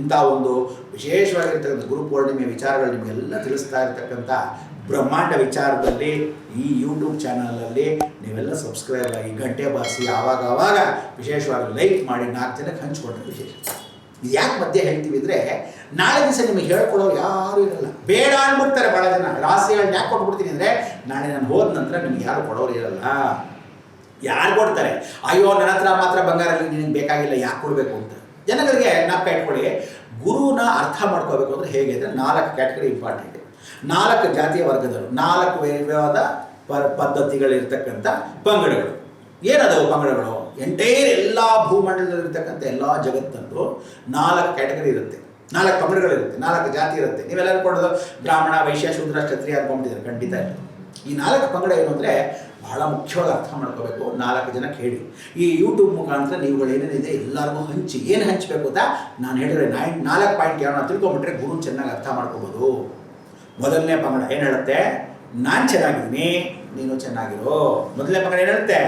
ಇಂಥ ಒಂದು ವಿಶೇಷವಾಗಿರ್ತಕ್ಕಂಥ ಗುರು ಪೂರ್ಣಿಮೆಯ ವಿಚಾರಗಳು ನಿಮಗೆಲ್ಲ ತಿಳಿಸ್ತಾ ಇರ್ತಕ್ಕಂಥ ಬ್ರಹ್ಮಾಂಡ ವಿಚಾರದಲ್ಲಿ ಈ ಯೂಟ್ಯೂಬ್ ಚಾನಲಲ್ಲಿ ನೀವೆಲ್ಲ ಸಬ್ಸ್ಕ್ರೈಬ್ ಆಗಿ ಗಂಟೆ ಬಾರಿಸಿ ಆವಾಗ ಆವಾಗ ವಿಶೇಷವಾಗಿ ಲೈಕ್ ಮಾಡಿ ನಾಲ್ಕು ಜನಕ್ಕೆ ಹಂಚ್ಕೊಂಡ್ರೆ ವಿಶೇಷ. ಇದು ಯಾಕೆ ಮಧ್ಯೆ ಹೇಳ್ತೀವಿ ಅಂದರೆ ನಾಳೆ ದಿವಸ ನಿಮಗೆ ಹೇಳ್ಕೊಡೋರು ಯಾರೂ ಇರಲ್ಲ. ಬೇಡ ಅಂದ್ಬಿಡ್ತಾರೆ ಬಹಳ ಜನ. ರಾಸಿಗಳನ್ನ ಯಾಕೆ ಕೊಟ್ಬಿಡ್ತೀನಿ ಅಂದರೆ ನಾಳೆ ನಾನು ಹೋದ ನಂತರ ನಿಮ್ಗೆ ಯಾರು ಕೊಡೋರು ಇರಲ್ಲ. ಯಾರು ಕೊಡ್ತಾರೆ? ಅಯ್ಯೋ ನನ್ನ ಹತ್ರ ಮಾತ್ರ ಬಂಗಾರ ನಿನಗೆ ಬೇಕಾಗಿಲ್ಲ, ಯಾಕೆ ಕೊಡಬೇಕು ಅಂತ? ಜನಗಳಿಗೆ ಜ್ಞಾಪಕ ಇಟ್ಕೊಳ್ಳಿ. ಗುರುನ ಅರ್ಥ ಮಾಡ್ಕೋಬೇಕು ಅಂದರೆ ಹೇಗೆ ಅಂದರೆ ನಾಲ್ಕು ಕ್ಯಾಟಗರಿ ಇಂಪಾರ್ಟೆಂಟ್ ನಾಲ್ಕು ಜಾತಿಯ ವರ್ಗದವರು, ನಾಲ್ಕು ವಿಧವಾದ ಪ ಪದ್ಧತಿಗಳಿರ್ತಕ್ಕಂಥ ಪಂಗಡಗಳು. ಏನದವು ಪಂಗಡಗಳು? ಎಂಟೈರ್ ಎಲ್ಲ ಭೂಮಂಡಲದಲ್ಲಿರ್ತಕ್ಕಂಥ ಎಲ್ಲ ಜಗತ್ತಂತು ನಾಲ್ಕು ಕ್ಯಾಟಗರಿ ಇರುತ್ತೆ. ನಾಲ್ಕು ಪಂಗಡಗಳಿರುತ್ತೆ, ನಾಲ್ಕು ಜಾತಿ ಇರುತ್ತೆ. ನೀವೆಲ್ಲ ಕೊಡೋದು ಬ್ರಾಹ್ಮಣ, ವೈಶ್ಯ, ಶೂದ್ರ, ಕ್ಷತ್ರಿಯ ಅನ್ಕೊಂಡಿದ್ದಾರೆ ಖಂಡಿತ ಈ ನಾಲ್ಕು ಪಂಗಡ ಏನು ಅಂದರೆ ಬಹಳ ಮುಖ್ಯವಾಗಿ ಅರ್ಥ ಮಾಡ್ಕೋಬೇಕು. ನಾಲ್ಕು ಜನಕ್ಕೆ ಹೇಳಿ ಈ ಯೂಟ್ಯೂಬ್ ಮುಖಾಂತರ ನೀವುಗಳು ಏನೇನಿದೆ ಎಲ್ಲರಿಗೂ ಹಂಚಿ. ಏನು ಹಂಚಬೇಕು ಅಂತ ನಾನು ಹೇಳಿದ್ರೆ ನೈನ್ ನಾಲ್ಕು ಪಾಯಿಂಟ್ ಏನೋ ತಿಳ್ಕೊಂಬಿಟ್ರೆ ಗುರು ಚೆನ್ನಾಗಿ ಅರ್ಥ ಮಾಡ್ಕೋಬೋದು. ಮೊದಲನೇ ಪಂಗಡ ಏನು ಹೇಳುತ್ತೆ? ನಾನು ಚೆನ್ನಾಗಿದ್ದೀನಿ, ನೀನು ಚೆನ್ನಾಗಿರೋ. ಮೊದಲನೇ ಪಂಗಡ ಏನು ಹೇಳುತ್ತೆ?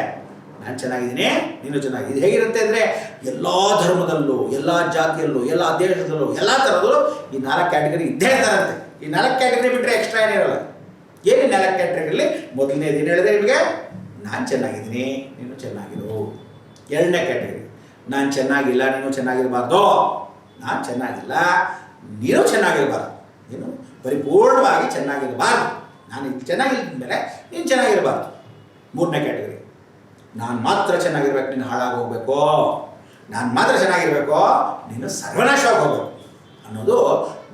ನಾನು ಚೆನ್ನಾಗಿದ್ದೀನಿ, ನೀನು ಚೆನ್ನಾಗಿ ಇದು ಹೇಗಿರುತ್ತೆ ಅಂದರೆ ಎಲ್ಲ ಧರ್ಮದಲ್ಲೂ, ಎಲ್ಲ ಜಾತಿಯಲ್ಲೂ, ಎಲ್ಲ ದೇಶದಲ್ಲೂ, ಎಲ್ಲ ಥರದಲ್ಲೂ ಈ ನಾಲ್ಕು ಕ್ಯಾಟಗರಿ ಇದ್ದೇ ಇರ್ತಾರಂತೆ ಈ ನಾಲ್ಕು ಕ್ಯಾಟಗರಿ ಬಿಟ್ಟರೆ ಎಕ್ಸ್ಟ್ರಾ ಏನಿರಲ್ಲ. ಏನು ನಾಲ್ಕು ಕ್ಯಾಟ್ರಿಗಳಲ್ಲಿ ಮೊದಲನೇ ದಿನ ಹೇಳಿದೆ ನಿಮಗೆ, ನಾನು ಚೆನ್ನಾಗಿದ್ದೀನಿ, ನೀನು ಚೆನ್ನಾಗಿರು. ಎರಡನೇ ಕ್ಯಾಟಗರಿ ನಾನು ಚೆನ್ನಾಗಿಲ್ಲ, ನೀನು ಚೆನ್ನಾಗಿರಬಾರ್ದು. ನಾನು ಚೆನ್ನಾಗಿಲ್ಲ, ನೀನು ಚೆನ್ನಾಗಿರಬಾರ್ದು. ನೀನು ಪರಿಪೂರ್ಣವಾಗಿ ಚೆನ್ನಾಗಿರಬಾರ್ದು. ನಾನು ಚೆನ್ನಾಗಿಲ್ಲ ಮೇಲೆ ನೀನು ಚೆನ್ನಾಗಿರಬಾರ್ದು. ಮೂರನೇ ಕ್ಯಾಟಗರಿ ನಾನು ಮಾತ್ರ ಚೆನ್ನಾಗಿರ್ಬೇಕು, ನೀನು ಹಾಳಾಗಿ ಹೋಗ್ಬೇಕು. ನಾನು ಮಾತ್ರ ಚೆನ್ನಾಗಿರ್ಬೇಕು, ನೀನು ಸರ್ವನಾಶವಾಗಿ ಹೋಗ್ಬೇಕು ಅನ್ನೋದು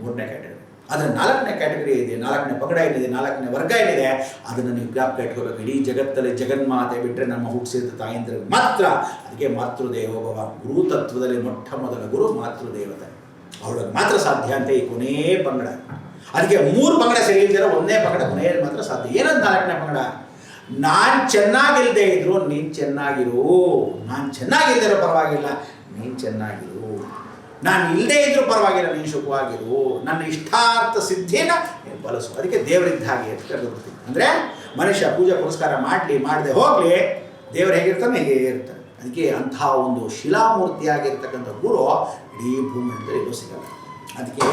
ಮೂರನೇ ಕ್ಯಾಟಗರಿ ಅದರ ನಾಲ್ಕನೇ ಕ್ಯಾಟಗರಿ ಇದೆ ನಾಲ್ಕನೇ ಪಂಗಡ ಏನಿದೆ, ನಾಲ್ಕನೇ ವರ್ಗ ಏನಿದೆ, ಅದನ್ನು ನೀವು ಜ್ಞಾಪಕ ಇಟ್ಕೋಬೇಕು ಇಡೀ ಜಗತ್ತಲ್ಲಿ ಜಗನ್ಮಾತೆ ಬಿಟ್ಟರೆ ನಮ್ಮ ಹುಟ್ಟಿಸಿದ ತಾಯಂದಿರು ಮಾತ್ರ ಅದಕ್ಕೆ ಮಾತೃದೇವೋಭವ ಗುರು ತತ್ವದಲ್ಲಿ ಮೊಟ್ಟ ಮೊದಲ ಗುರು ಮಾತೃದೇವತೆ. ಅವಳಿಗೆ ಮಾತ್ರ ಸಾಧ್ಯ ಅಂತ ಈ ಕೊನೇ ಪಂಗಡ. ಅದಕ್ಕೆ ಮೂರು ಪಂಗಡ ಸರಿಯಿಲ್ದಿರೋ ಒಂದೇ ಪಂಗಡ ಕೊನೆಯಲ್ಲಿ ಮಾತ್ರ ಸಾಧ್ಯ. ಏನಂತ ನಾಲ್ಕನೇ ಪಂಗಡ? ನಾನು ಚೆನ್ನಾಗಿಲ್ಲದೆ ಇದ್ರು ನೀನು ಚೆನ್ನಾಗಿರು. ನಾನು ಚೆನ್ನಾಗಿಲ್ದಿರೋ ಪರವಾಗಿಲ್ಲ, ನೀನು ಚೆನ್ನಾಗಿರು. ನಾನು ಇಲ್ಲದೇ ಇದ್ರೂ ಪರವಾಗಿಲ್ಲ, ನೀನು ಸುಖವಾಗಿರು ನನ್ನ ಇಷ್ಟಾರ್ಥ ಸಿದ್ಧಿನ ನೀನು ಬಳಸು ಅದಕ್ಕೆ ದೇವರಿದ್ದ ಹಾಗೆ ಅಂತ ಕರೆದು ಅಂದರೆ ಮನುಷ್ಯ ಪೂಜೆ ಪುರಸ್ಕಾರ ಮಾಡಲಿ, ಮಾಡದೆ ಹೋಗಲಿ, ದೇವರು ಹೇಗಿರ್ತಾನೆ, ಹೇಗೆ ಇರ್ತಾನೆ. ಅದಕ್ಕೆ ಅಂತಹ ಒಂದು ಶಿಲಾಮೂರ್ತಿಯಾಗಿರ್ತಕ್ಕಂಥ ಗುರು ಇಡೀ ಭೂಮಂಡಲದಲ್ಲಿ ಎಲ್ಲೂ ಸಿಗಲ್ಲ. ಅದಕ್ಕೆ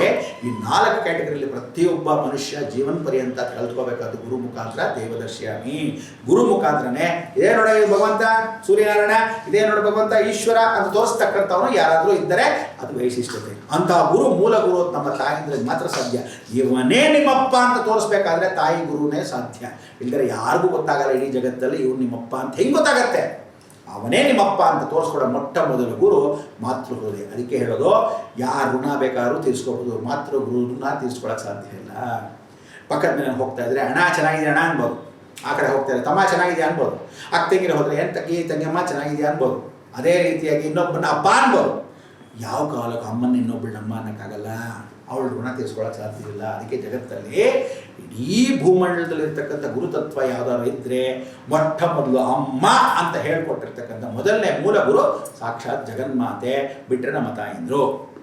ಈ ನಾಲ್ಕು ಕ್ಯಾಟಗರಿಯಲ್ಲಿ ಪ್ರತಿಯೊಬ್ಬ ಮನುಷ್ಯ ಜೀವನ ಪರ್ಯಂತ ಕಲ್ತ್ಕೋಬೇಕಾದ ಗುರು ಮುಖಾಂತರ ದೇವದರ್ಶಿಯಾಗಿ. ಗುರು ಮುಖಾಂತರನೇ, ಇದೇ ನೋಡ ಭಗವಂತ, ಸೂರ್ಯನಾರಾಯಣ, ಇದೇ ನೋಡ ಭಗವಂತ, ಈಶ್ವರ ಅಂತ ತೋರಿಸ್ತಕ್ಕಂಥವನು ಯಾರಾದರೂ ಇದ್ದರೆ ಅದು ವೈಶಿಷ್ಟ್ಯತೆ. ಅಂತಹ ಗುರು ಮೂಲ ಗುರು ನಮ್ಮ ತಾಯಿಂದ್ರೆ ಮಾತ್ರ ಸಾಧ್ಯ. ಇವನೇ ನಿಮ್ಮಪ್ಪ ಅಂತ ತೋರಿಸ್ಬೇಕಾದ್ರೆ ತಾಯಿ ಗುರುನೇ ಸಾಧ್ಯ. ಇಲ್ಲದ್ರೆ ಯಾರಿಗೂ ಗೊತ್ತಾಗಲ್ಲ ಇಡೀ ಜಗತ್ತಲ್ಲಿ ಇವನು ನಿಮ್ಮಪ್ಪ ಅಂತ ಹೆಂಗೆ ಗೊತ್ತಾಗತ್ತೆ? ಅವನೇ ನಿಮ್ಮಪ್ಪ ಅಂತ ತೋರಿಸ್ಕೊಡೋ ಮೊಟ್ಟ ಮೊದಲ ಗುರು ಮಾತೃ ಹೃದಯ. ಅದಕ್ಕೆ ಹೇಳೋದು, ಯಾರು ಋಣ ಬೇಕಾದ್ರೂ ತೀರಿಸ್ಕೋಬೋದು, ಮಾತೃ ಗುರು ಋಣ ತೀರಿಸ್ಕೊಳಕ್ಕೆ ಸಾಧ್ಯ ಇಲ್ಲ. ಪಕ್ಕದ ಮೇಲೆ ಹೋಗ್ತಾ ಇದ್ರೆ ಹಣ ಚೆನ್ನಾಗಿದೆ ಅಣ್ಣ? ಅನ್ಬೋದು ಆ ಕಡೆ ಹೋಗ್ತಾರೆ ತಮ್ಮ ಚೆನ್ನಾಗಿದೆ ಅನ್ಬೋದು ಅಕ್ಕ ತಂಗಿರ ಹೋದರೆ, ಏನು ತಂಗಿ ತಂಗಿಯಮ್ಮ ಚೆನ್ನಾಗಿದೆ ಅನ್ಬೋದು ಅದೇ ರೀತಿಯಾಗಿ ಇನ್ನೊಬ್ಬನ ಅಪ್ಪ ಅನ್ಬೋದು ಯಾವ ಕಾಲಕ್ಕೆ ಅಮ್ಮನ ಇನ್ನೊಬ್ಬಳು ಅಮ್ಮ ಅನ್ನೋಕ್ಕಾಗಲ್ಲ. ಅವಳು ಋಣ ತೀರಿಸ್ಕೊಳ್ಳೋಕೆ ಸಾಧ್ಯ ಇಲ್ಲ. ಅದಕ್ಕೆ ಜಗತ್ತಲ್ಲಿ ಇಡೀ ಭೂಮಂಡಲದಲ್ಲಿರ್ತಕ್ಕಂಥ ಗುರುತತ್ವ ಯಾವ್ದಾದ್ರು ಇದ್ದರೆ ಮೊಟ್ಟ ಮೊದಲು ಅಮ್ಮ ಅಂತ ಹೇಳ್ಕೊಟ್ಟಿರ್ತಕ್ಕಂಥ ಮೊದಲನೇ ಮೂಲ ಗುರು ಸಾಕ್ಷಾತ್ ಜಗನ್ಮಾತೆ ಬಿಟ್ಟರೆ ನಮ್ಮ ತಾಯಿಂದರು.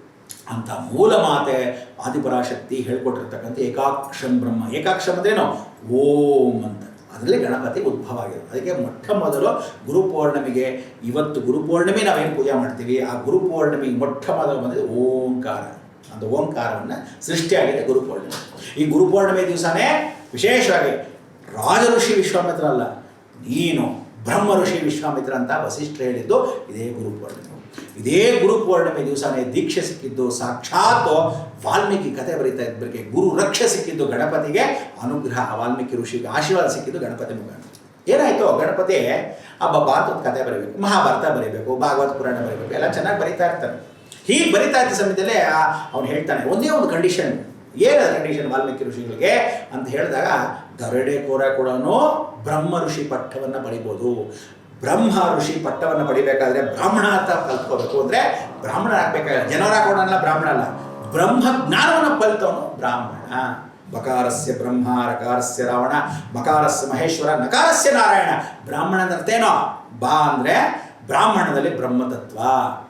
ಅಂತ ಮೂಲ ಮಾತೆ ಆದಿಪರಾಶಕ್ತಿ ಹೇಳ್ಕೊಟ್ಟಿರ್ತಕ್ಕಂಥ ಏಕಾಕ್ಷಂ ಬ್ರಹ್ಮ. ಏಕಾಕ್ಷಂ ಅಂದ್ರೇನು ಓಂ ಅಂತ. ಅದರಲ್ಲಿ ಗಣಪತಿ ಉದ್ಭವ ಆಗಿರೋದು. ಅದಕ್ಕೆ ಮೊಟ್ಟ ಮೊದಲು ಗುರುಪೌರ್ಣಮಿಗೆ ಇವತ್ತು ಗುರುಪೌರ್ಣಮಿ ನಾವೇನು ಪೂಜೆ ಮಾಡ್ತೀವಿ? ಆ ಗುರುಪೌರ್ಣಮಿಗೆ ಮೊಟ್ಟ ಮೊದಲು ಬಂದಿದೆ ಓಂಕಾರ. ಅಂತ ಓಂಕಾರವನ್ನು ಸೃಷ್ಟಿಯಾಗಿದೆ ಗುರುಪೂರ್ಣಿಮೆ ಈ ಗುರುಪೂರ್ಣಿಮೆ ದಿವಸನೇ ವಿಶೇಷವಾಗಿ ರಾಜ ಋಷಿ ವಿಶ್ವಾಮಿತ್ರ ಅಲ್ಲ, ನೀನು ಬ್ರಹ್ಮ ಋಷಿ ವಿಶ್ವಾಮಿತ್ರ ಅಂತ ವಸಿಷ್ಠ ಹೇಳಿದ್ದು ಇದೇ ಗುರುಪೂರ್ಣಿಮೆ ಇದೇ ಗುರುಪೂರ್ಣಿಮೆ ದಿವಸನೇ ದೀಕ್ಷೆ ಸಿಕ್ಕಿದ್ದು, ಸಾಕ್ಷಾತ್ ವಾಲ್ಮೀಕಿ ಕಥೆ ಬರೀತಾ ಇದ್ದಕ್ಕೆ ಗುರು ರಕ್ಷೆ ಸಿಕ್ಕಿದ್ದು ಗಣಪತಿಗೆ, ಅನುಗ್ರಹ ವಾಲ್ಮೀಕಿ ಋಷಿಗೆ ಆಶೀರ್ವಾದ ಸಿಕ್ಕಿದ್ದು ಗಣಪತಿ ಮುಖ ಏನಾಯಿತು, ಗಣಪತಿ ಹಬ್ಬ ಭಾರತದ ಕಥೆ ಬರೀಬೇಕು, ಮಹಾಭಾರತ ಬರೀಬೇಕು, ಭಾಗವತ್ ಪುರಾಣ ಬರೀಬೇಕು, ಎಲ್ಲ ಚೆನ್ನಾಗಿ ಬರೀತಾ ಇರ್ತಾನೆ ಹೀಗೆ ಬರಿತಾ ಇದ್ದ ಸಮಯದಲ್ಲೇ ಅವನು ಹೇಳ್ತಾನೆ, ಒಂದೇ ಒಂದು ಕಂಡೀಷನ್ ಏನದ ಕಂಡೀಷನ್ ವಾಲ್ಮೀಕಿ ಋಷಿಗಳಿಗೆ, ಅಂತ ಹೇಳಿದಾಗ, ಗರಡೆ ಕೋರ ಕೂಡ ಬ್ರಹ್ಮ ಋಷಿ ಪಟ್ಟವನ್ನು ಪಡಿಬೋದು ಬ್ರಹ್ಮ ಋಷಿ ಪಟ್ಟವನ್ನು ಪಡಿಬೇಕಾದ್ರೆ ಬ್ರಾಹ್ಮಣ ಅಂತ ಕಲ್ತ್ಕೋಬೇಕು ಅಂದರೆ ಬ್ರಾಹ್ಮಣ ಜನರ ಜನರ ಕೊಡೋಣ ಬ್ರಾಹ್ಮಣ ಅಲ್ಲ. ಬ್ರಹ್ಮ ಜ್ಞಾನವನ್ನು ಕಲಿತವನು ಬ್ರಾಹ್ಮಣ. ಬಕಾರಸ್ಯ ಬ್ರಹ್ಮ ರಕಾರಸ್ಯ ರಾವಣ, ಮಕಾರಸ್ಯ ಮಹೇಶ್ವರ, ನಕಾರಸ್ಯ ನಾರಾಯಣ. ಬ್ರಾಹ್ಮಣ ಅರ್ಥೇನೋ? ಬಾ ಅಂದರೆ ಬ್ರಾಹ್ಮಣದಲ್ಲಿ ಬ್ರಹ್ಮತತ್ವ.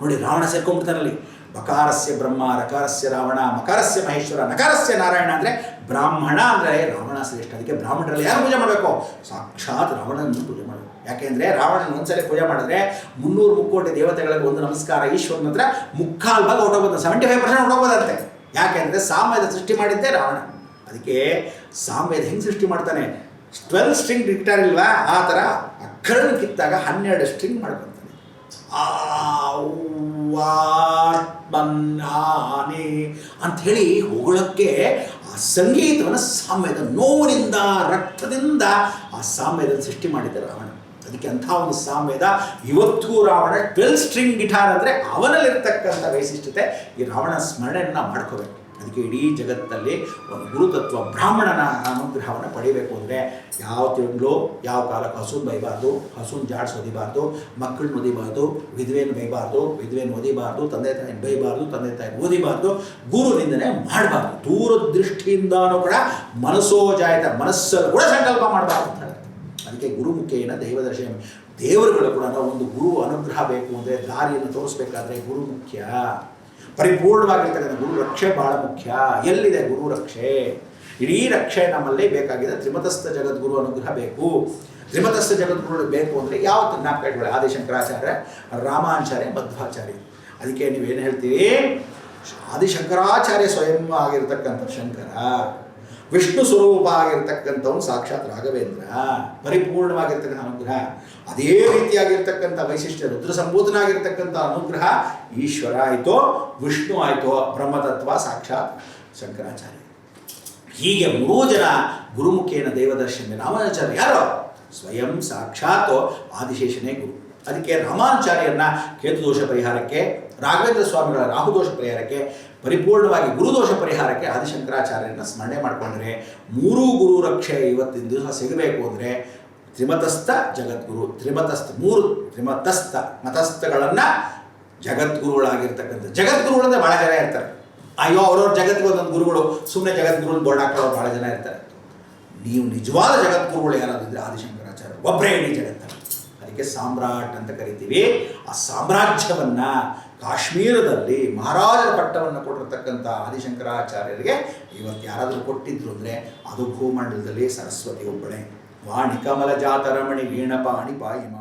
ನೋಡಿ, ರಾವಣ ಸೇರ್ಕೊಂಡ್ಬಿಡ್ತಾನಲ್ಲಿ. ಬಕಾರಸ್ಯ ಬ್ರಹ್ಮ ರಕಾರಸ್ಯ ರಾವಣ, ಮಕಾರಸ್ಯ ಮಹೇಶ್ವರ, ನಕಾರಸ್ಯ ನಾರಾಯಣ ಅಂದರೆ ಬ್ರಾಹ್ಮಣ ಅಂದರೆ ರಾವಣ ಶ್ರೇಷ್ಠ. ಅದಕ್ಕೆ ಬ್ರಾಹ್ಮಣರಲ್ಲಿ ಯಾರು ಪೂಜೆ ಮಾಡಬೇಕು? ಸಾಕ್ಷಾತ್ ರಾವಣನನ್ನು ಪೂಜೆ ಮಾಡಬೇಕು. ಯಾಕೆಂದರೆ ರಾವಣನ ಒಂದ್ಸಲ ಪೂಜೆ ಮಾಡಿದ್ರೆ ಮುನ್ನೂರು ಮುಕ್ಕೋಟಿ ದೇವತೆಗಳಿಗೆ ಒಂದು ನಮಸ್ಕಾರ, ಈಶ್ವರನ ಹತ್ರ ಮುಕ್ಕಾಲು ಭಾಗ ಹೊಟ್ಟೋಗ್ಬೋದು ಸೆವೆಂಟಿ ಫೈವ್ ಪರ್ಸೆಂಟ್ ಹೊಟ್ಟೋಗ್ಬೋದಂತೆ ಯಾಕೆಂದರೆ ಸಾಮ್ಯದ ಸೃಷ್ಟಿ ಮಾಡಿದ್ದೇ ರಾವಣ. ಅದಕ್ಕೆ ಸಾಮ್ಯದ ಹೆಂಗೆ ಸೃಷ್ಟಿ ಮಾಡ್ತಾನೆ? ಟ್ವೆಲ್ ಸ್ಟ್ರಿಂಗ್ ಇಲ್ವಾ? ಆ ಥರ ಅಕ್ಕರನ್ನು ಕಿತ್ತಾಗ ಹನ್ನೆರಡು ಸ್ಟ್ರಿಂಗ್ ಮಾಡ್ಕೊತಾನೆ ಆ ಅಂತ ಅಂಥೇಳಿ ಹೊಗಳಕ್ಕೆ ಆ ಸಂಗೀತವನ್ನು ಸಾಮ್ಯದ ನೋವಿನಿಂದ, ರಕ್ತದಿಂದ ಆ ಸಾಮ್ಯದ ಸೃಷ್ಟಿ ಮಾಡಿದ್ದ ರಾವಣ. ಅದಕ್ಕೆ ಅಂಥ ಒಂದು ಸಾಮ್ಯದ ಇವತ್ತು ರಾವಣ ಟ್ವೆಲ್ ಸ್ಟ್ರಿಂಗ್ ಗಿಟಾರ್ ಅಂದರೆ ಅವನಲ್ಲಿರ್ತಕ್ಕಂಥ ವೈಶಿಷ್ಟ್ಯತೆ ಈ ರಾವಣ ಸ್ಮರಣೆಯನ್ನು ಮಾಡ್ಕೋಬೇಕು. ಅದಕ್ಕೆ ಇಡೀ ಜಗತ್ತಲ್ಲಿ ಒಂದು ಗುರುತತ್ವ ಬ್ರಾಹ್ಮಣನ ಅನುಗ್ರಹವನ್ನು ಪಡಿಬೇಕು ಅಂದರೆ ಯಾವ ತಿಂಗಳು, ಯಾವ ಕಾಲಕ್ಕೆ ಹಸು ಬೈಬಾರ್ದು ಹಸುನ್ ಜಾಡ್ಸ್ ಒದಿಬಾರ್ದು ಮಕ್ಕಳನ್ನ ಓದಿಬಾರ್ದು ವಿಧವೇನು ಬೈಬಾರ್ದು, ವಿಧವೆನ ಓದಿಬಾರ್ದು, ತಂದೆ ತಾಯಿ ಬೈಬಾರ್ದು, ತಂದೆ ತಾಯಿನ ಓದಿಬಾರ್ದು ಗುರು ನಿಂದನೆ ಮಾಡಬಾರ್ದು. ದೂರದೃಷ್ಟಿಯಿಂದನೂ ಕೂಡ ಮನಸ್ಸೋ ಜಾಯತ, ಮನಸ್ಸಲ್ಲಿ ಕೂಡ ಸಂಕಲ್ಪ ಮಾಡಬಾರ್ದು ಅಂತ ಮುಖ್ಯ ಅದಕ್ಕೆ ಗುರುಮುಖೇನ ದೈವದರ್ಶನ ದೇವರುಗಳು ಕೂಡ ಒಂದು ಗುರು ಅನುಗ್ರಹ ಬೇಕು ಅಂದರೆ ದಾರಿಯನ್ನು ತೋರಿಸ್ಬೇಕಾದ್ರೆ ಗುರು ಮುಖ್ಯ. ಪರಿಪೂರ್ಣವಾಗಿರ್ತಕ್ಕಂಥ ಗುರು ರಕ್ಷೆ ಬಹಳ ಮುಖ್ಯ. ಎಲ್ಲಿದೆ ಗುರು ರಕ್ಷೆ ಇಡೀ ರಕ್ಷೆ ನಮ್ಮಲ್ಲಿ ಬೇಕಾಗಿದೆ. ತ್ರಿಮತಸ್ಥ ಜಗದ್ಗುರು ಅನುಗ್ರಹ ಬೇಕು. ತ್ರಿಮತಸ್ಥ ಜಗದ್ಗುರು ಬೇಕು ಅಂದರೆ ಯಾವತ್ತು ಜ್ಞಾಪಕ ಇಟ್ಕೊಳ್ಳಿ ಆದಿಶಂಕರಾಚಾರ್ಯ ರಾಮಾಚಾರ್ಯ ಮಧ್ವಾಚಾರ್ಯ ಅದಕ್ಕೆ ನೀವೇನು ಹೇಳ್ತೀರಿ? ಆದಿಶಂಕರಾಚಾರ್ಯ ಸ್ವಯಂ ಆಗಿರ್ತಕ್ಕಂಥ ಶಂಕರ. ವಿಷ್ಣು ಸ್ವರೂಪ ಆಗಿರ್ತಕ್ಕಂಥವನು ಸಾಕ್ಷಾತ್ ರಾಘವೇಂದ್ರ. ಪರಿಪೂರ್ಣವಾಗಿರ್ತಕ್ಕಂಥ ಅನುಗ್ರಹ. ಅದೇ ರೀತಿಯಾಗಿರ್ತಕ್ಕಂಥ ವೈಶಿಷ್ಟ್ಯ ರುದ್ರ ಸಂಬೋಧನಾಗಿರ್ತಕ್ಕಂಥ ಅನುಗ್ರಹ. ಈಶ್ವರ ಆಯಿತೋ, ವಿಷ್ಣು ಆಯಿತೋ, ಬ್ರಹ್ಮತತ್ವ ಸಾಕ್ಷಾತ್ ಶಂಕರಾಚಾರ್ಯ. ಹೀಗೆ ಮೂರು ಜನ ಗುರುಮುಖೇನ ದೇವದರ್ಶನ ರಾಮಾಚಾರ್ಯ ಯಾರು? ಸ್ವಯಂ ಸಾಕ್ಷಾತ್ ಆದಿಶೇಷನೇ ಗುರು. ಅದಕ್ಕೆ ಕೇತು ಕೇತುದೋಷ ಪರಿಹಾರಕ್ಕೆ, ರಾಘವೇಂದ್ರ ಸ್ವಾಮಿಗಳ ರಾಹುದೋಷ ಪರಿಹಾರಕ್ಕೆ ಪರಿಪೂರ್ಣವಾಗಿ ಗುರುದೋಷ ಪರಿಹಾರಕ್ಕೆ ಆದಿಶಂಕರಾಚಾರ್ಯನ ಸ್ಮರಣೆ ಮಾಡಿಕೊಂಡ್ರೆ ಮೂರೂ ಗುರು ರಕ್ಷೆ ಇವತ್ತಿನ ದಿವಸ ಸಿಗಬೇಕು ಅಂದರೆ ತ್ರಿಮತಸ್ಥ ಜಗದ್ಗುರು. ತ್ರಿಮತಸ್ಥ ಮೂರು ತ್ರಿಮತಸ್ಥ ಮತಸ್ಥಗಳನ್ನು ಜಗದ್ಗುರುಗಳಾಗಿರ್ತಕ್ಕಂಥ ಜಗದ್ಗುರುಗಳು ಅಂದರೆ ಭಾಳ ಜನ ಇರ್ತಾರೆ. ಅಯ್ಯೋ, ಅವ್ರವ್ರ ಜಗತ್ತಿಗೆ ಒಂದೊಂದು ಗುರುಗಳು ಸುಮ್ಮನೆ ಜಗದ್ಗುರು ಬೋರ್ಡ್ ಹಾಕೋರು ಭಾಳ ಜನ ಇರ್ತಾರೆ. ನೀವು ನಿಜವಾದ ಜಗದ್ಗುರುಗಳು ಯಾರಾದ್ರು ಇದ್ರೆ ಆದಿಶಂಕರಾಚಾರ್ಯ ಒಬ್ಬರೇ ಇಡೀ ಜಗತ್ತ ಅದಕ್ಕೆ ಸಾಮ್ರಾಟ್ ಅಂತ ಕರಿತೀವಿ. ಆ ಸಾಮ್ರಾಜ್ಯವನ್ನ ಕಾಶ್ಮೀರದಲ್ಲಿ ಮಹಾರಾಜರ ಪಟ್ಟವನ್ನು ಕೊಟ್ಟಿರ್ತಕ್ಕಂಥ ಆದಿಶಂಕರಾಚಾರ್ಯರಿಗೆ ಇವತ್ತು ಯಾರಾದರೂ ಕೊಟ್ಟಿದ್ರು ಅಂದರೆ ಅದು ಭೂಮಂಡಲದಲ್ಲಿ ಸರಸ್ವತಿ ಒಬ್ಬಳೆ ವಾಣಿ ಕಮಲ ಜಾತರಮಣಿ ವೀಣಪಾಣಿ ಪಾಯಿಮ